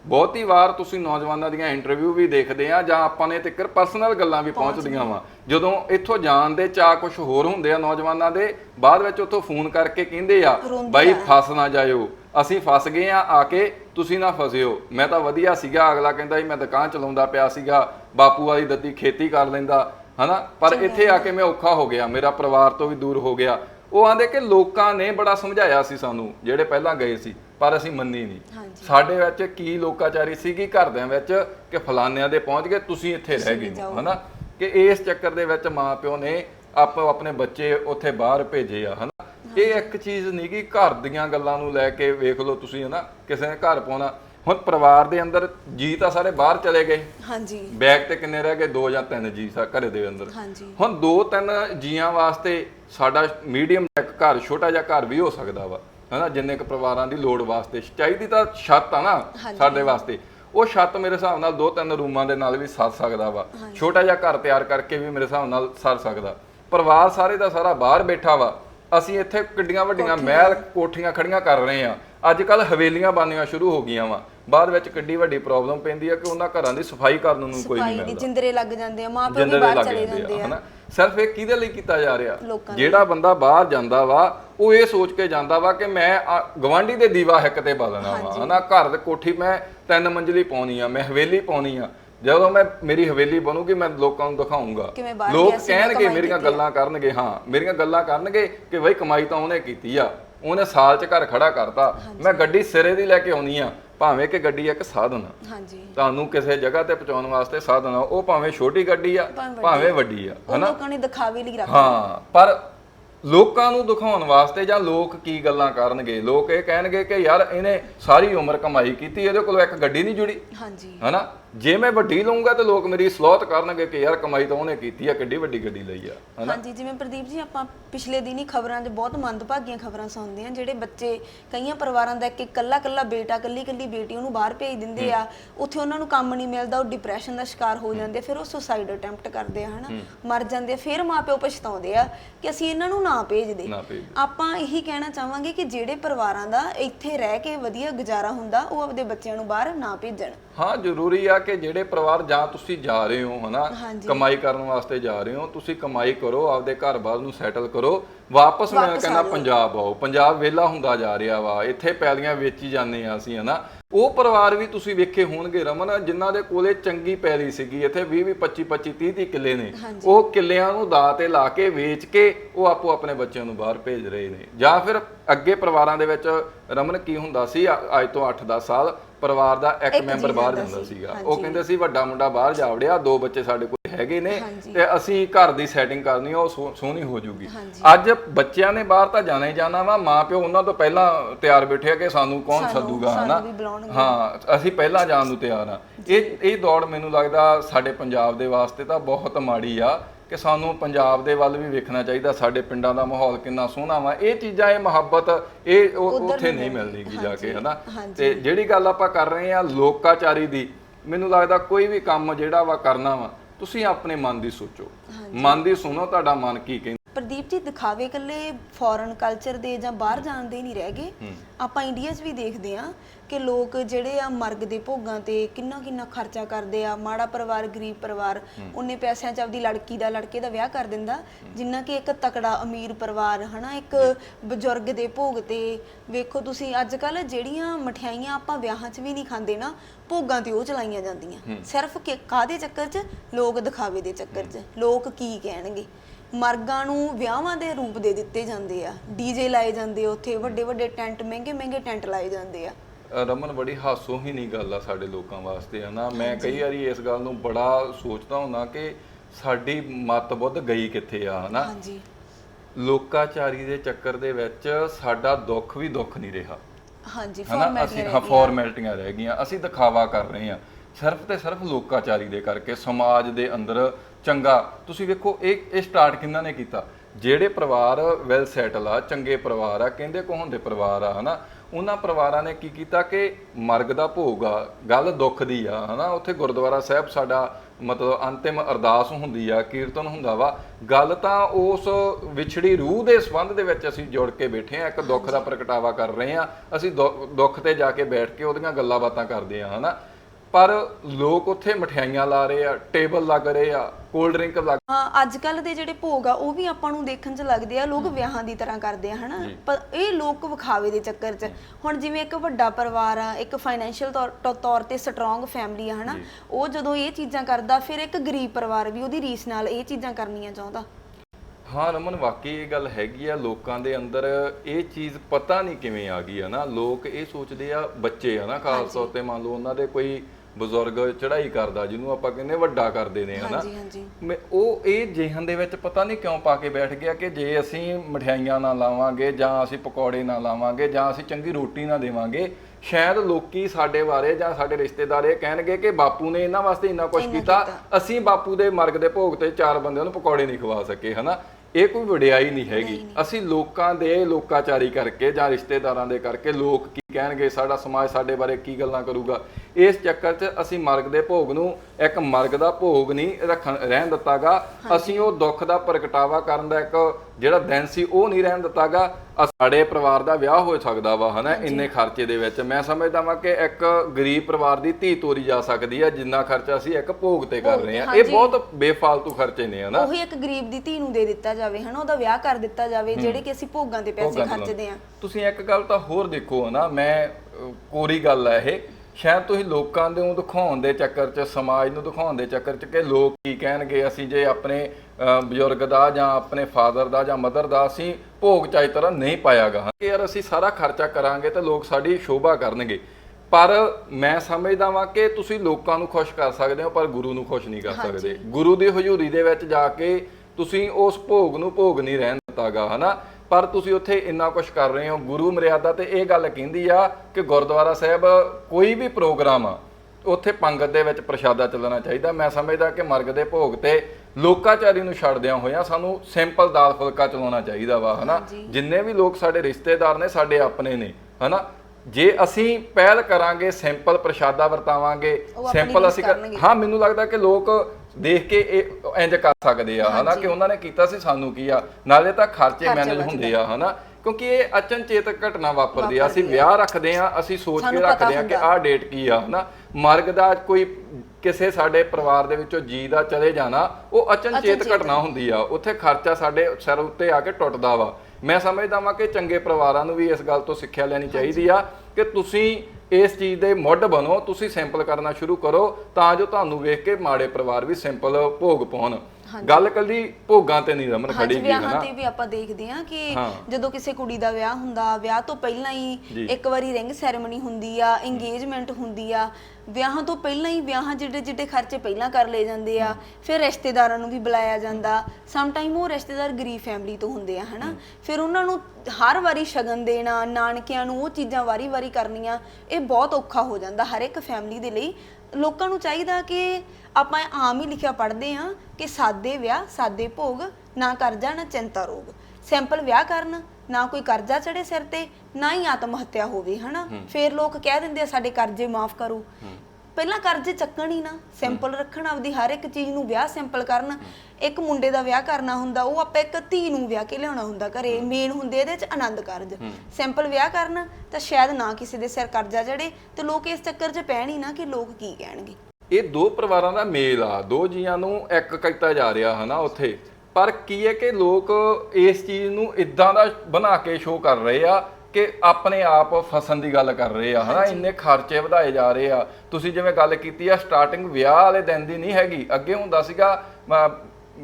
ਬਹੁਤੀ ਵਾਰ ਤੁਸੀਂ ਨੌਜਵਾਨਾਂ ਦੀਆਂ ਇੰਟਰਵਿਊ ਵੀ ਦੇਖਦੇ ਆ ਜਾਂ ਆਪਾਂ ਨੇ ਤੱਕਰ ਪਰਸਨਲ ਗੱਲਾਂ ਵੀ ਪਹੁੰਚਦੀਆਂ ਵਾ। ਜਦੋਂ ਇੱਥੋਂ ਜਾਣ ਦੇ ਚਾਹ ਕੁਝ ਹੋਰ ਹੁੰਦੇ ਆ ਨੌਜਵਾਨਾਂ ਦੇ ਬਾਅਦ ਵਿੱਚ ਉੱਥੋਂ ਫੋਨ ਕਰਕੇ ਕਹਿੰਦੇ ਆ ਬਾਈ। ਫਸ ਨਾ ਜਾਇਓ। ਅਸੀਂ ਫਸ ਗਏ ਆ ਆ ਕੇ ਤੁਸੀਂ ਨਾ ਫਸਿਓ। ਮੈਂ ਤਾਂ ਵਧੀਆ ਸੀਗਾ। ਅਗਲਾ ਕਹਿੰਦਾ ਜੀ ਮੈਂ ਦੁਕਾਨ ਚਲਾਉਂਦਾ ਪਿਆ ਸੀਗਾ। ਬਾਪੂ ਵਾਲੀ ਦੱਦੀ ਖੇਤੀ ਕਰ ਲੈਂਦਾ। ਹਨਾ? ਪਰ ਇੱਥੇ ਆ ਕੇ ਮੈਂ ਔਖਾ ਹੋ ਗਿਆ। ਮੇਰਾ ਪਰਿਵਾਰ ਤੋਂ ਵੀ ਦੂਰ ਹੋ ਗਿਆ। ਉਹ ਆਂਦੇ ਕਿ ਲੋਕਾਂ ਨੇ ਬੜਾ ਸਮਝਾਇਆ ਸੀ ਸਾਨੂੰ ਜਿਹੜੇ ਪਹਿਲਾਂ ਗਏ ਸੀ ਪਰ ਅਸੀਂ ਮੰਨੀ ਨਹੀਂ। ਸਾਡੇ ਵਿੱਚ ਕੀ ਲੋਕਾਚਾਰੀ ਸੀਗੀ ਘਰਦਿਆਂ ਵਿੱਚ ਕਿ ਫਲਾਨਿਆਂ ਦੇ ਪਹੁੰਚ ਗਏ ਤੁਸੀਂ ਇੱਥੇ ਰਹਿ ਗਏ ਜਾਓ। ਹਨਾ? ਕਿ ਇਸ ਚੱਕਰ ਦੇ ਵਿੱਚ ਮਾਪਿਓ ਨੇ ਆਪੋ ਆਪਣੇ ਬੱਚੇ ਉੱਥੇ ਬਾਹਰ ਭੇਜੇ ਆ ਹਨਾ? ਇਹ ਇੱਕ ਚੀਜ਼ ਨਹੀਂ ਕਿ ਘਰ ਦੀਆਂ ਗੱਲਾਂ ਨੂੰ ਲੈ ਕੇ ਵੇਖ ਲਓ ਤੁਸੀਂ ਹਨਾ? ਕਿਸੇ ਨੇ ਘਰ ਪਾਉਣਾ ਹੁਣ ਪਰਿਵਾਰ ਦੇ ਅੰਦਰ ਜੀ ਤਾਂ ਸਾਰੇ ਬਾਹਰ ਚਲੇ ਗਏ। ਹਾਂਜੀ। ਬੈਗ ਤੇ ਕਿੰਨੇ ਰਹਿ ਗਏ? ਦੋ ਜਾਂ ਤਿੰਨ ਜੀ ਸਾ ਘਰੇ ਦੇ ਅੰਦਰ। ਹਾਂਜੀ। ਹੁਣ ਦੋ ਤਿੰਨ ਜੀਆਂ ਵਾਸਤੇ ਸਾਡਾ ਮੀਡੀਅਮ ਇੱਕ ਘਰ ਛੋਟਾ ਜਿਹਾ ਘਰ ਵੀ ਹੋ ਸਕਦਾ ਵਾ। ਹਨਾ ਜਿੰਨੇ ਕੁ ਪਰਿਵਾਰਾਂ ਦੀ ਲੋੜ ਵਾਸਤੇ। ਚਾਹੀਦੀ ਤਾਂ ਛੱਤ ਆ ਨਾ। ਸਾਡੇ ਵਾਸਤੇ। ਉਹ ਛੱਤ ਮੇਰੇ ਹਿਸਾਬ ਨਾਲ ਦੋ ਤਿੰਨ ਰੂਮਾਂ ਦੇ ਨਾਲ ਵੀ ਸਰ ਸਕਦਾ ਵਾ। ਛੋਟਾ ਜਿਹਾ ਘਰ ਤਿਆਰ ਕਰਕੇ ਵੀ ਮੇਰੇ ਹਿਸਾਬ ਨਾਲ ਸਰ ਸਕਦਾ। ਪਰਿਵਾਰ ਸਾਰੇ ਦਾ ਸਾਰਾ ਬਾਹਰ ਬੈਠਾ ਵਾ। ਅਸੀਂ ਇੱਥੇ ਕਿੱਡੀਆਂ ਵੱਡੀਆਂ ਮਹਿਲ ਕੋਠੀਆਂ ਖੜੀਆਂ ਕਰ ਰਹੇ ਆ। ਅੱਜ ਕੱਲ ਹਵੇਲੀਆਂ ਬਣਨੀਆਂ ਸ਼ੁਰੂ ਹੋ ਗਈਆਂ ਵਾ। ਬਾਅਦ ਵਿੱਚ ਕਿੱਡੀ ਵੱਡੀ ਪ੍ਰੋਬਲਮ ਪੈਂਦੀ ਆ ਕਿ ਉਹਨਾਂ ਘਰਾਂ ਦੀ ਸਫ਼ਾਈ ਕਰਨ ਨੂੰ ਕੋਈ ਨਹੀਂ ਸਫ਼ਾਈ ਦੀ ਮਿਲਦਾ। ਜਿੰਦਰੇ ਲੱਗ ਜਾਂਦੇ ਆ ਮਾਂ ਪਿਓ ਵੀ ਬਾਹਰ ਚਲੇ ਜਾਂਦੇ ਆ ਹਨਾ? ਸਿਰਫ ਇਹ ਕਿਹਦੇ ਲਈ ਕੀਤਾ ਜਾ ਰਿਹਾ? ਲੋਕਾਂ ਜਿਹੜਾ ਬੰਦਾ ਬਾਹਰ ਜਾਂਦਾ ਵਾ ਉਹ ਇਹ ਸੋਚ ਕੇ ਜਾਂਦਾ ਵਾ ਕਿ ਮੈਂ ਗਵਾਂਢੀ ਦੇ ਦੀਵਾ ਹਿੱਕ ਤੇ ਬਾਲਣਾ ਵਾ ਹਨਾ? ਘਰ ਦੇ ਕੋਠੀ ਮੈਂ ਤਿੰਨ ਮੰਜ਼ਲੀ ਪਾਉਣੀ ਆ ਮੈਂ ਹਵੇਲੀ ਪਾਉਣੀ ਆ। ਜਦੋਂ ਮੈਂ ਮੇਰੀ ਹਵੇਲੀ ਬਣੂਗੀ ਮੈਂ ਲੋਕਾਂ ਨੂੰ ਦਿਖਾਉਂਗਾ। ਕਿਵੇਂ ਬਾਹਰ ਲੋਕ ਗਿਆ ਸੀ, ਮੈਂ ਕਹਿਣਗੇ ਕਮਾਈ ਮੇਰੀਆਂ ਕੀਤੀ ਆ। ਗੱਲਾਂ ਕਰਨਗੇ ਹਾਂ ਮੇਰੀਆਂ ਗੱਲਾਂ ਕਰਨਗੇ ਕਿ ਬਈ ਕਮਾਈ ਤਾਂ ਉਹਨੇ ਕੀਤੀ ਆ। ਉਹਨੇ ਸਾਲ 'ਚ ਘਰ ਖੜਾ ਕਰਤਾ। ਮੈਂ ਗੱਡੀ ਸਿਰੇ ਦੀ ਲੈ ਕੇ ਆਉਣੀ ਆ। ਭਾਵੇਂ ਕਿ ਗੱਡੀ ਇੱਕ ਸਾਧਨ ਆ। ਹਾਂਜੀ। ਤੁਹਾਨੂੰ ਕਿਸੇ ਜਗ੍ਹਾ ਤੇ ਪਹੁੰਚਾਉਣ ਵਾਸਤੇ ਸਾਧਨ ਆ ਉਹ ਭਾਵੇਂ ਛੋਟੀ ਗੱਡੀ ਆ ਭਾਵੇਂ ਵੱਡੀ ਭਾਵੇਂ ਵੱਡੀ ਆ ਉਹ ਲੋਕਾਂ ਨੇ ਦਿਖਾਵੇ ਲਈ ਰੱਖ ਹਾਂ ਪਰ ਲੋਕਾਂ ਨੂੰ ਦਿਖਾਉਣ ਵਾਸਤੇ ਜਾਂ ਲੋਕ ਕੀ ਗੱਲਾਂ ਕਰਨਗੇ? ਲੋਕ ਇਹ ਕਹਿਣਗੇ ਕਿ ਯਾਰ ਇਹਨੇ ਸਾਰੀ ਉਮਰ ਕਮਾਈ ਕੀਤੀ ਇਹਦੇ ਕੋਲ ਇੱਕ ਗੱਡੀ ਨਹੀਂ ਜੁੜੀ। ਹਾਂਜੀ। ਹਨਾ? ਜੇ ਮੈਂ ਵੱਡੀ ਲਊਂਗਾ ਤੇ ਲੋਕ ਮੇਰੀ ਸਲੋਤ ਕਰਨਗੇ ਕਿ ਯਾਰ ਕਮਾਈ ਤਾਂ ਉਹਨੇ ਕੀਤੀ ਆ ਕਿੱਡੀ ਵੱਡੀ ਗੱਡੀ ਲਈ ਆ ਹਨਾ? ਹਾਂਜੀ ਜਿਵੇਂ ਪ੍ਰਦੀਪ ਜੀ ਆਪਾਂ ਪਿਛਲੇ ਦਿਨੀ ਖਬਰਾਂ 'ਚ ਬਹੁਤ ਮੰਦਭਾਗੀਆਂ ਖਬਰਾਂ ਸੁਣਦੇ ਆ ਜਿਹੜੇ ਬੱਚੇ ਕਈਆਂ ਪਰਿਵਾਰਾਂ ਦਾ ਇੱਕ ਇਕੱਲਾ ਇਕੱਲਾ ਬੇਟਾ ਇਕੱਲੀ ਇਕੱਲੀ ਬੇਟੀ ਉਹਨੂੰ ਬਾਹਰ ਭੇਜ ਦਿੰਦੇ ਆ ਉੱਥੇ ਉਹਨਾਂ ਨੂੰ ਕੰਮ ਨਹੀਂ ਮਿਲਦਾ ਉਹ ਡਿਪਰੈਸ਼ਨ ਦਾ ਸ਼ਿਕਾਰ ਹੋ ਜਾਂਦੇ ਆ, ਫਿਰ ਉਹ ਸੁਸਾਈਡ ਅਟੈਂਪਟ ਕਰਦੇ ਆ ਹਨਾ? ਮਰ ਜਾਂਦੇ ਆ ਫਿਰ ਮਾਪਿਓ ਪਛਤਾਉਂਦੇ ਆ ਕਿ ਅਸੀਂ ਇਹਨਾਂ ਨੂੰ ਨਾ ਭੇਜਦੇ ਨਾ ਭੇਜ ਆਪਾਂ ਇਹੀ ਕਹਿਣਾ ਚਾਹਾਂਗੇ ਕਿ ਜਿਹੜੇ ਪਰਿਵਾਰਾਂ ਦਾ ਇੱਥੇ ਰਹਿ ਕੇ ਵਧੀਆ ਗੁਜ਼ਾਰਾ ਹੁੰਦਾ ਉਹ ਆਪਦੇ ਬੱਚਿਆਂ ਨੂੰ ਬਾਹਰ ਨਾ ਭੇਜਣ। ਹਾਂ ਜ਼ਰੂਰੀ ਆ ਕਿ ਜਿਹੜੇ ਪਰਿਵਾਰ ਜਾਂ ਤੁਸੀਂ ਜਾ ਰਹੇ ਹੋ ਹਨਾ। ਕਮਾਈ ਕਰਨ ਵਾਸਤੇ ਜਾ ਰਹੇ ਹੋ ਤੁਸੀਂ ਕਮਾਈ ਕਰੋ ਆਪਦੇ ਘਰ-ਬਾਰ ਨੂੰ ਸੈਟਲ ਕਰੋ। ਵਾਪਸ ਮੈਂ ਕਹਿੰਦਾ। ਪੰਜਾਬ ਆਓ। ਪੰਜਾਬ ਵਿਹਲਾ ਹੁੰਦਾ ਜਾ ਰਿਹਾ ਵਾ ਇੱਥੇ ਪੈਲੀਆਂ ਵੇਚੀ ਜਾਂਦੇ ਆ ਅਸੀਂ ਹਨਾ। ਉਹ ਪਰਿਵਾਰ ਵੀ ਤੁਸੀਂ ਵੇਖੇ ਹੋਣਗੇ ਰਮਨ ਜਿਨ੍ਹਾਂ ਦੇ ਕੋਲੇ ਚੰਗੀ ਪੈਲੀ ਸੀਗੀ ਇੱਥੇ 20 20 25 25 30 30 ਕਿੱਲੇ ਨੇ। ਉਹ ਕਿੱਲਿਆਂ ਨੂੰ ਦਾ ਤੇ ਲਾ ਕੇ ਵੇਚ ਕੇ ਉਹ ਆਪੋ ਆਪਣੇ ਬੱਚਿਆਂ ਨੂੰ ਬਾਹਰ ਭੇਜ ਰਹੇ ਨੇ। ਜਾਂ ਫਿਰ ਅੱਗੇ ਪਰਿਵਾਰਾਂ ਦੇ ਵਿੱਚ ਰਮਨ ਕੀ ਹੁੰਦਾ ਸੀ ਅੱਜ ਤੋਂ 8-10 ਸਾਲ ਪਰਿਵਾਰ ਦਾ ਇੱਕ ਮੈਂਬਰ ਬਾਹਰ ਜਾਂਦਾ। ਸੀਗਾ ਉਹ। ਕਹਿੰਦੇ ਸੀ ਵੱਡਾ ਮੁੰਡਾ ਬਾਹਰ ਜਾ ਵੜਿਆ ਦੋ ਬੱਚੇ ਸਾਡੇ ਕੋਲ ਹੈਗੇ ਨੇ। ਤੇ ਅਸੀਂ ਘਰ ਦੀ ਸੈਟਿੰਗ ਕਰਨੀ ਉਹ ਸੋਹਣੀ ਹੋ ਜੂਗੀ। ਅੱਜ ਬੱਚਿਆਂ ਨੇ ਬਾਹਰ ਤਾਂ ਜਾਣਾ ਹੀ ਜਾਣਾ ਵਾ ਮਾਂ ਪਿਓ ਉਹਨਾਂ ਤੋਂ ਪਹਿਲਾਂ ਤਿਆਰ ਬੈਠੇ ਆ ਕਿ ਸਾਨੂੰ ਕੌਣ ਸੱਦੂਗਾ ਹਨਾ। ਹਾਂ ਅਸੀਂ ਪਹਿਲਾਂ ਜਾਣ ਨੂੰ ਤਿਆਰ ਆ ਇਹ ਇਹ ਦੌੜ ਮੈਨੂੰ ਲੱਗਦਾ ਸਾਡੇ ਪੰਜਾਬ ਦੇ ਵਾਸਤੇ ਤਾਂ ਬਹੁਤ ਮਾੜੀ ਆ ਕਿ ਸਾਨੂੰ ਪੰਜਾਬ ਦੇ ਵੱਲ ਵੀ ਵੇਖਣਾ ਚਾਹੀਦਾ ਸਾਡੇ ਪਿੰਡਾਂ ਦਾ ਮਾਹੌਲ ਕਿੰਨਾ ਸੋਹਣਾ ਵਾ। ਇਹ ਚੀਜ਼ਾਂ ਇਹ ਮੁਹੱਬਤ ਇਹ ਉਹ- ਉੱਥੇ ਨਹੀਂ ਨਹੀਂ ਮਿਲਦੀ। ਗੀ ਜਾ ਕੇ ਹਨਾ। ਤੇ ਜਿਹੜੀ ਗੱਲ ਆਪਾਂ ਕਰ ਰਹੇ ਆ ਲੋਕਾਚਾਰੀ ਦੀ ਮੈਨੂੰ ਲੱਗਦਾ ਕੋਈ ਵੀ ਕੰਮ ਜਿਹੜਾ ਵਾ ਕਰਨਾ ਵਾ ਤੁਸੀਂ ਆਪਣੇ ਮਨ ਦੀ ਸੋਚੋ। ਮਨ ਦੀ ਸੁਣੋ ਤੁਹਾਡਾ ਮਨ ਕੀ ਕਹਿੰਦਾ। ਪ੍ਰਦੀਪ ਜੀ ਦਿਖਾਵੇ ਕੱਲੇ ਫੋਰਨ ਕਲਚਰ ਦੇ ਜਾਂ ਬਾਹਰ ਜਾਣ ਦੇ ਨਹੀਂ ਰਹਿ ਗਏ। ਆਪਾਂ ਇੰਡੀਆ 'ਚ ਵੀ ਦੇਖਦੇ ਆ ਕਿ ਲੋਕ ਜਿਹੜੇ ਆ ਮਰਗ ਦੇ ਭੋਗਾਂ ਤੇ ਕਿੰਨਾ ਕਿੰਨਾ ਖਰਚਾ ਕਰਦੇ ਆ ਮਾੜਾ ਪਰਿਵਾਰ ਗਰੀਬ ਪਰਿਵਾਰ ਉਹਨੇ ਪੈਸਿਆਂ 'ਚ ਆਪਦੀ ਲੜਕੀ ਦਾ ਲੜਕੇ ਦਾ ਵਿਆਹ ਕਰ ਦਿੰਦਾ। ਜਿੰਨਾ ਕਿ ਇੱਕ ਤਕੜਾ ਅਮੀਰ ਪਰਿਵਾਰ ਹਨਾ ਇੱਕ ਬਜ਼ੁਰਗ ਦੇ ਭੋਗ ਤੇ ਵੇਖੋ ਤੁਸੀਂ ਅੱਜ ਕੱਲ ਜਿਹੜੀਆਂ ਮਠਿਆਈਆਂ ਆਪਾਂ ਵਿਆਹਾਂ 'ਚ ਵੀ ਨਹੀਂ ਖਾਂਦੇ ਨਾ ਭੋਗਾਂ ਤੇ ਉਹ ਚਲਾਈਆਂ ਜਾਂਦੀਆਂ। ਸਿਰਫ ਕਿ ਕਾਦੇ ਚੱਕਰ 'ਚ? ਲੋਕ ਦਿਖਾਵੇ ਦੇ ਚੱਕਰ 'ਚ। ਲੋਕ ਕੀ ਕਹਿਣਗੇ? ਮਰਗਾਂ ਨੂੰ ਵਿਆਹਾਂ ਦੇ ਰੂਪ ਦੇ ਦਿੱਤੇ ਜਾਂਦੇ ਆ। ਡੀਜੇ ਲਾਏ ਜਾਂਦੇ ਉੱਥੇ ਵੱਡੇ ਵੱਡੇ ਟੈਂਟ ਮਹਿੰਗੇ ਮਹਿੰਗੇ ਟੈਂਟ ਲਾਏ ਜਾਂਦੇ ਆ। ਰਮਨ ਬੜੀ ਹਾਸੋ ਹੀ ਨਹੀਂ ਗੱਲ ਆ ਸਾਡੇ ਲੋਕਾਂ ਵਾਸਤੇ ਹਨਾ? ਮੈਂ ਕਈ ਵਾਰੀ ਇਸ ਗੱਲ ਨੂੰ ਬੜਾ ਸੋਚਦਾ ਹੁੰਦਾ ਕਿ ਸਾਡੀ ਮਤ ਬੁੱਧ ਗਈ ਕਿੱਥੇ ਆ ਹਨਾ? ਹਾਂਜੀ। ਲੋਕਾਚਾਰੀ ਦੇ ਚੱਕਰ ਦੇ ਵਿੱਚ ਸਾਡਾ ਦੁੱਖ ਵੀ ਦੁੱਖ ਨਹੀਂ ਰਿਹਾ। ਹਾਂਜੀ ਹਨਾ? ਅਸੀਂ ਹਾਂ ਫਾਰਮੈਲਿਟੀਆਂ ਰਹਿ ਗਈਆਂ। ਅਸੀਂ ਦਿਖਾਵਾ ਕਰ ਰਹੇ ਹਾਂ। ਸਿਰਫ ਤੇ ਸਿਰਫ ਲੋਕਾਚਾਰੀ ਦੇ ਕਰਕੇ ਸਮਾਜ ਦੇ ਅੰਦਰ ਚੰਗਾ। ਤੁਸੀਂ ਵੇਖੋ ਇਹ ਇਹ ਸਟਾਰਟ ਕਿੰਨਾ ਨੇ ਕੀਤਾ? ਜਿਹੜੇ ਪਰਿਵਾਰ ਵੈਲ ਸੈਟਲ ਆ ਚੰਗੇ ਪਰਿਵਾਰ ਆ ਕਹਿੰਦੇ ਕੋ ਹੁੰਦੇ ਪਰਿਵਾਰ ਆ ਹਨਾ? ਉਹਨਾਂ ਪਰਿਵਾਰਾਂ ਨੇ ਕੀ ਕੀਤਾ ਕਿ ਮਰਗ ਦਾ ਭੋਗ ਆ ਗੱਲ ਦੁੱਖ ਦੀ ਆ ਹਨਾ? ਉੱਥੇ ਗੁਰਦੁਆਰਾ ਸਾਹਿਬ ਸਾਡਾ ਮਤਲਬ ਅੰਤਿਮ ਅਰਦਾਸ ਹੁੰਦੀ ਆ ਕੀਰਤਨ ਹੁੰਦਾ ਵਾ। ਗੱਲ ਤਾਂ ਉਸ ਵਿਛੜੀ ਰੂਹ ਦੇ ਸੰਬੰਧ ਦੇ ਵਿੱਚ ਅਸੀਂ ਜੁੜ ਕੇ ਬੈਠੇ ਆ ਇੱਕ ਦੁੱਖ ਦਾ ਪ੍ਰਗਟਾਵਾ ਕਰ ਰਹੇ ਆ। ਅਸੀਂ ਦੁੱਖ ਤੇ ਜਾ ਕੇ ਬੈਠ ਕੇ ਉਹਦੀਆਂ ਗੱਲਾਂ ਬਾਤਾਂ ਕਰਦੇ ਆ ਹਨਾ? ਪਰ ਲੋਕ ਉੱਥੇ ਮਠਿਆਈਆਂ ਲਾ ਰਹੇ ਆ ਟੇਬਲ ਲੱਗ ਰਹੇ ਆ ਕੋਲਡ ਡਰਿੰਕ ਲੱਗ ਹਾਂ ਅੱਜ ਕੱਲ ਦੇ ਜਿਹੜੇ ਭੋਗ ਆ ਉਹ ਵੀ ਆਪਾਂ ਨੂੰ ਦੇਖਣ 'ਚ ਲੱਗਦੇ ਆ ਲੋਕ ਵਿਆਹਾਂ ਦੀ ਤਰ੍ਹਾਂ ਕਰਦੇ ਆ ਹਨਾ? ਪਰ ਇਹ ਲੋਕ ਵਿਖਾਵੇ ਦੇ ਚੱਕਰ 'ਚ। ਹੁਣ ਜਿਵੇਂ ਇੱਕ ਵੱਡਾ ਪਰਿਵਾਰ ਆ ਇੱਕ ਫਾਈਨੈਂਸ਼ੀਅਲ ਤੌਰ ਤੇ ਸਟਰੋਂਗ ਫੈਮਿਲੀ ਆ ਹਨਾ? ਉਹ ਜਦੋਂ ਇਹ ਚੀਜ਼ਾਂ ਕਰਦਾ ਫਿਰ ਇੱਕ ਗਰੀਬ ਪਰਿਵਾਰ ਵੀ ਉਹਦੀ ਰੀਸ ਨਾਲ ਇਹ ਚੀਜ਼ਾਂ ਕਰਨੀਆਂ ਚਾਹੁੰਦਾ। ਹਾਂ ਰਮਨ ਵਾਕਈ ਇਹ ਗੱਲ ਹੈਗੀ ਆ ਲੋਕਾਂ ਦੇ ਅੰਦਰ ਇਹ ਚੀਜ਼ ਪਤਾ ਨਹੀਂ ਕਿਵੇਂ ਆ ਗਈ ਆ ਨਾ ਲੋਕ ਇਹ ਸੋਚਦੇ ਆ ਬੱਚੇ ਆ ਨਾ ਖਾਸ ਤੌਰ ਤੇ ਮੰਨ ਲਓ ਉਹਨਾਂ ਦੇ ਕੋਈ ਬਜ਼ੁਰਗ ਚੜ੍ਹਾਈ ਕਰਦਾ ਜਿਹਨੂੰ ਆਪਾਂ ਕਹਿੰਦੇ ਵੱਡਾ ਕਰਦੇ ਨੇ ਹਨਾ? ਹਾਂਜੀ ਹਾਂਜੀ। ਮੈਂ ਉਹ ਇਹ ਜਿਹਨ ਦੇ ਵਿੱਚ ਪਤਾ ਨਹੀਂ ਕਿਉਂ ਪਾ ਕੇ ਬੈਠ ਗਿਆ ਕਿ ਜੇ ਅਸੀਂ ਮਠਿਆਈਆਂ ਨਾ ਲਾਵਾਂਗੇ ਜਾਂ ਅਸੀਂ ਪਕੌੜੇ ਨਾ ਲਾਵਾਂਗੇ ਜਾਂ ਅਸੀਂ ਚੰਗੀ ਰੋਟੀ ਨਾ ਦੇਵਾਂਗੇ ਸ਼ਾਇਦ ਲੋਕੀ ਸਾਡੇ ਬਾਰੇ ਜਾਂ ਸਾਡੇ ਰਿਸ਼ਤੇਦਾਰ ਇਹ ਕਹਿਣਗੇ ਕਿ ਬਾਪੂ ਨੇ ਇਹਨਾਂ ਵਾਸਤੇ ਇੰਨਾ ਕੁਝ ਕੀਤਾ ਅਸੀਂ ਬਾਪੂ ਦੇ ਮਰਗ ਦੇ ਭੋਗ ਤੇ ਚਾਰ ਬੰਦਿਆਂ ਨੂੰ ਪਕੌੜੇ ਨਹੀਂ ਖਵਾ ਸਕੇ ਹਨਾ? ਇਹ ਕੋਈ ਵਡਿਆਈ ਨਹੀਂ ਹੈਗੀ। ਅਸੀਂ ਲੋਕਾਂ ਦੇ ਲੋਕਾਚਾਰੀ ਕਰਕੇ ਜਾਂ ਰਿਸ਼ਤੇਦਾਰਾਂ ਦੇ ਕਰਕੇ ਲੋਕ ਕਹਿਣਗੇ ਸਾਡਾ ਸਮਾਜ ਸਾਡੇ ਬਾਰੇ ਕੀ ਗੱਲਾਂ ਕਰੂਗਾ। ਇਸ ਚੱਕਰ 'ਚ ਅਸੀਂ ਮਰਗ ਦੇ ਭੋਗ ਨੂੰ ਇੱਕ ਮਰਗ ਦਾ ਭੋਗ ਨਹੀਂ ਰੱਖਣ ਰਹਿਣ ਦਿੱਤਾਗਾ। ਅਸੀਂ ਉਹ ਦੁੱਖ ਦਾ ਪ੍ਰਗਟਾਵਾ ਕਰਨ ਦਾ ਇੱਕ ਜਿਹੜਾ ਦਿਨ ਸੀ ਉਹ ਨਹੀਂ ਰਹਿਣ ਦਿੱਤਾਗਾ। ਸਾਡੇ ਪਰਿਵਾਰ ਦਾ ਵਿਆਹ ਹੋ ਸਕਦਾ ਵਾ ਹਨਾ? ਇੰਨੇ ਖਰਚੇ ਦੇ ਵਿੱਚ। ਮੈਂ ਸਮਝਦਾ ਵਾਂ ਕਿ ਇੱਕ ਗਰੀਬ ਪਰਿਵਾਰ ਦੀ ਧੀ ਤੋਰੀ ਜਾ ਸਕਦੀ ਹੈ ਜਿੰਨਾ ਖਰਚਾ ਅਸੀਂ ਇੱਕ ਭੋਗ ਤੇ ਕਰ ਰਹੇ ਹਾਂ ਇਹ ਬਹੁਤ ਬੇਫਾਲਤੂ ਖਰਚੇ ਨੇ ਹਨਾ? ਉਹੀ ਇੱਕ ਗਰੀਬ ਦੀ ਧੀ ਨੂੰ ਦੇ ਦਿੱਤਾ ਜਾਵੇ ਹਨਾ? ਉਹਦਾ ਵਿਆਹ ਕਰ ਦਿੱਤਾ ਜਾਵੇ ਜਿਹੜੇ ਕਿ ਅਸੀਂ ਭੋਗਾਂ ਤੇ ਪੈਸੇ ਖਰਚਦੇ ਆ। ਤੁਸੀਂ ਇੱਕ ਗੱਲ ਤਾਂ ਹੋਰ ਦੇਖੋ ਨਾ ਮੈਂ ਕੋਰੀ ਗੱਲ ਹੈ ਇਹ। ਸ਼ਾਇਦ ਤੁਸੀਂ ਲੋਕਾਂ ਦੇ ਨੂੰ ਦਿਖਾਉਣ ਦੇ ਚੱਕਰ 'ਚ ਸਮਾਜ ਨੂੰ ਦਿਖਾਉਣ ਦੇ ਚੱਕਰ 'ਚ ਕਿ ਲੋਕ ਕੀ ਕਹਿਣਗੇ ਅਸੀਂ ਜੇ ਆਪਣੇ ਬਜ਼ੁਰਗ ਦਾ ਜਾਂ ਆਪਣੇ ਫਾਦਰ ਦਾ ਜਾਂ ਮਦਰ ਦਾ ਅਸੀਂ ਭੋਗ ਚਾਈ ਤਰ੍ਹਾਂ ਨਹੀਂ ਪਾਇਆਗਾ ਕਿ ਯਾਰ ਅਸੀਂ ਸਾਰਾ ਖਰਚਾ ਕਰਾਂਗੇ ਤਾਂ ਲੋਕ ਸਾਡੀ ਸ਼ੋਭਾ ਕਰਨਗੇ। ਪਰ ਮੈਂ ਸਮਝਦਾ ਵਾਂ ਕਿ ਤੁਸੀਂ ਲੋਕਾਂ ਨੂੰ ਖੁਸ਼ ਕਰ ਸਕਦੇ ਹੋ ਪਰ ਗੁਰੂ ਨੂੰ ਖੁਸ਼ ਨਹੀਂ ਕਰ ਸਕਦੇ। ਗੁਰੂ ਦੀ ਹਜ਼ੂਰੀ ਦੇ ਵਿੱਚ ਜਾ ਕੇ ਤੁਸੀਂ ਉਸ ਭੋਗ ਨੂੰ ਭੋਗ ਨਹੀਂ ਰਹਿਣ ਦਿੱਤਾਗਾ ਹਨਾ? ਪਰ ਤੁਸੀਂ ਉੱਥੇ ਇੰਨਾ ਕੁਝ ਕਰ ਰਹੇ ਹੋ ਗੁਰੂ ਮਰਿਆਦਾ ਤੇ ਇਹ ਗੱਲ ਕਹਿੰਦੀ ਆ ਕਿ ਗੁਰਦੁਆਰਾ ਸਾਹਿਬ ਕੋਈ ਵੀ ਪ੍ਰੋਗਰਾਮ ਆ ਉੱਥੇ ਪੰਗਤ ਦੇ ਵਿੱਚ ਪ੍ਰਸ਼ਾਦਾ ਚੱਲਣਾ ਚਾਹੀਦਾ। ਮੈਂ ਸਮਝਦਾ ਕਿ ਮਰਗ ਦੇ ਭੋਗ ਤੇ ਲੋਕਾਚਾਰੀ ਨੂੰ ਛੱਡਦਿਆਂ ਹੋਇਆਂ ਸਾਨੂੰ ਸਿੰਪਲ ਦਾਲ ਫੁਲਕਾ ਚਲਾਉਣਾ ਚਾਹੀਦਾ ਵਾ ਹਨਾ? ਜਿੰਨੇ ਵੀ ਲੋਕ ਸਾਡੇ ਰਿਸ਼ਤੇਦਾਰ ਨੇ ਸਾਡੇ ਆਪਣੇ ਨੇ ਹਨਾ? ਜੇ ਅਸੀਂ ਪਹਿਲ ਕਰਾਂਗੇ ਸਿੰਪਲ ਪ੍ਰਸ਼ਾਦਾ ਵਰਤਾਵਾਂਗੇ ਸਿੰਪਲ ਅਸੀਂ। ਹਾਂ ਮੈਨੂੰ ਲੱਗਦਾ ਕਿ ਲੋਕ ਦੇਖ ਕੇ ਇਹ ਇੰਜ ਕਰ ਸਕਦੇ ਆ ਹਨਾ? ਕਿ ਉਹਨਾਂ ਨੇ ਕੀਤਾ ਸੀ ਸਾਨੂੰ ਕੀ ਆ? ਨਾਲੇ ਤਾਂ ਖਰਚੇ ਮੈਨੇਜ ਹੁੰਦੇ ਆ ਹਨਾ? ਕਿਉਂਕਿ ਇਹ ਅਚਨਚੇਤ ਘਟਨਾ ਵਾਪਰਦੀ ਆ ਅਸੀਂ ਵਿਆਹ ਰੱਖਦੇ ਆ ਅਸੀਂ ਸੋਚ ਕੇ ਰੱਖਦੇ ਆ ਕਿ। ਆਹ ਡੇਟ ਕੀ ਆ ਹਨਾ? ਮਰਗ ਦਾ ਕੋਈ ਕਿਸੇ ਸਾਡੇ ਪਰਿਵਾਰ ਦੇ ਵਿੱਚੋਂ ਜੀ ਦਾ ਚਲੇ ਜਾਣਾ ਉਹ ਅਚਨਚੇਤ ਘਟਨਾ ਹੁੰਦੀ ਆ। ਉੱਥੇ ਖਰਚਾ ਸਾਡੇ ਸਿਰ ਉੱਤੇ ਆ ਕੇ ਟੁੱਟਦਾ ਵਾ। ਮੈਂ ਸਮਝਦਾ ਵਾਂ ਕਿ ਚੰਗੇ ਪਰਿਵਾਰਾਂ ਨੂੰ ਵੀ ਇਸ ਗੱਲ ਤੋਂ ਸਿੱਖਿਆ ਲੈਣੀ ਚਾਹੀਦੀ ਆ ਕਿ ਤੁਸੀਂ ਇਸ ਚੀਜ਼ ਦੇ ਮੁੱਢ ਬਣੋ, ਤੁਸੀਂ ਸਿੰਪਲ ਕਰਨਾ ਸ਼ੁਰੂ ਕਰੋ, ਤਾਂ ਜੋ ਤੁਹਾਨੂੰ ਵੇਖ ਕੇ ਮਾੜੇ ਪਰਿਵਾਰ ਵੀ ਸਿੰਪਲ ਭੋਗ ਪਾਉਣ। ਗੱਲ ਕੱਲੀ ਭੋਗਾਂ ਤੇ ਨਹੀਂ ਰਮਨ ਖੜੀ ਗਈ ਵਿਆਹਾਂ ਤੇ ਵੀ ਆਪਾਂ ਦੇਖਦੇ ਹਾਂ ਕਿ। ਜਦੋਂ ਕਿਸੇ ਕੁੜੀ ਦਾ ਵਿਆਹ ਹੁੰਦਾ ਵਿਆਹ ਤੋਂ ਪਹਿਲਾਂ ਹੀ। ਇੱਕ ਵਾਰੀ ਰਿੰਗ ਸੈਰੇਮਨੀ ਹੁੰਦੀ ਆ ਇੰਗੇਜਮੈਂਟ ਹੁੰਦੀ ਆ ਵਿਆਹਾਂ ਤੋਂ ਪਹਿਲਾਂ ਹੀ ਵਿਆਹਾਂ ਜਿਹੜੇ ਜਿਹੜੇ ਖਰਚੇ ਪਹਿਲਾਂ ਕਰ ਲਏ ਜਾਂਦੇ ਆ ਫਿਰ ਰਿਸ਼ਤੇਦਾਰਾਂ ਨੂੰ ਵੀ ਬੁਲਾਇਆ ਜਾਂਦਾ। ਸਮ ਟਾਈਮ ਉਹ ਰਿਸ਼ਤੇਦਾਰ ਗਰੀਬ ਫੈਮਿਲੀ ਤੋਂ ਹੁੰਦੇ ਆ ਹਨਾ? ਫਿਰ ਉਹਨਾਂ ਨੂੰ ਹਰ ਵਾਰੀ ਸ਼ਗਨ ਦੇਣਾ ਨਾਨਕਿਆਂ ਨੂੰ ਉਹ ਚੀਜ਼ਾਂ ਵਾਰੀ-ਵਾਰੀ ਕਰਨੀਆਂ ਇਹ ਬਹੁਤ ਔਖਾ ਹੋ ਜਾਂਦਾ ਹਰ ਇੱਕ ਫੈਮਿਲੀ ਦੇ ਲਈ। ਲੋਕਾਂ ਨੂੰ ਚਾਹੀਦਾ ਕਿ ਆਪਾਂ ਆਮ ਹੀ ਲਿਖਿਆ ਪੜ੍ਹਦੇ ਆ ਕਿ ਸਾਦੇ ਵਿਆਹ ਸਾਦੇ ਭੋਗ ਨਾ ਕਰਜ਼ਾ ਨਾ ਚਿੰਤਾ ਰੋਗ। ਸਿੰਪਲ ਵਿਆਹ ਕਰਨ ਨਾ ਕੋਈ ਕਰਜ਼ਾ ਚੜੇ ਸਿਰ ਤੇ ਨਾ ਹੀ ਆਤਮ ਹੱਤਿਆ ਹੋਵੇ ਹਨਾ? ਫਿਰ ਲੋਕ ਕਹਿ ਦਿੰਦੇ ਆ ਸਾਡੇ ਕਰਜ਼ੇ ਮਾਫ ਕਰੋ। ਪਹਿਲਾਂ ਕਰਜ਼ੇ ਚੱਕਣ ਹੀ ਨਾ ਸਿੰਪਲ ਰੱਖਣ ਆਪਦੀ ਹਰ ਇੱਕ ਚੀਜ਼ ਨੂੰ ਵਿਆਹ ਸਿੰਪਲ ਕਰਨ। ਇੱਕ ਮੁੰਡੇ ਦਾ ਵਿਆਹ ਕਰਨਾ ਹੁੰਦਾ ਉਹ ਆਪਾਂ ਇੱਕ ਧੀ ਨੂੰ ਵਿਆਹ ਕੇ ਲਿਆਉਣਾ ਹੁੰਦਾ ਘਰੇ ਮੇਨ ਹੁੰਦੇ ਇਹਦੇ ਚ ਆਨੰਦ ਕਾਰਜ। ਸਿੰਪਲ ਵਿਆਹ ਕਰਨ ਤਾਂ ਸ਼ਾਇਦ ਨਾ ਕਿਸੇ ਦੇ ਸਿਰ ਕਰਜ਼ਾ ਚੜੇ ਤੇ ਲੋਕ ਇਸ ਚੱਕਰ 'ਚ ਪੈਣ ਹੀ ਨਾ ਕਿ ਲੋਕ ਕੀ ਕਹਿਣਗੇ। ਇਹ ਦੋ ਪਰਿਵਾਰਾਂ ਦਾ ਮੇਲ ਆ ਦੋ ਜੀਆਂ ਨੂੰ ਇੱਕ ਕੀਤਾ ਜਾ ਰਿਹਾ ਹਨਾ ਉੱਥੇ। ਪਰ ਕੀ ਹੈ ਕਿ ਲੋਕ ਇਸ ਚੀਜ਼ ਨੂੰ ਇਦਾਂ ਦਾ ਬਣਾ ਕੇ ਸ਼ੋਅ ਕਰ ਰਹੇ ਆ ਕਿ ਆਪਣੇ ਆਪ ਫਸਣ ਦੀ ਗੱਲ ਕਰ ਰਹੇ ਆ ਹਨਾ? ਇੰਨੇ ਖਰਚੇ ਵਧਾਏ ਜਾ ਰਹੇ ਆ। ਤੁਸੀਂ ਜਿਵੇਂ ਗੱਲ ਕੀਤੀ ਆ ਸਟਾਰਟਿੰਗ ਵਿਆਹ ਵਾਲੇ ਦਿਨ ਦੀ ਨਹੀਂ ਹੈਗੀ। ਅੱਗੇ ਹੁੰਦਾ ਸੀਗਾ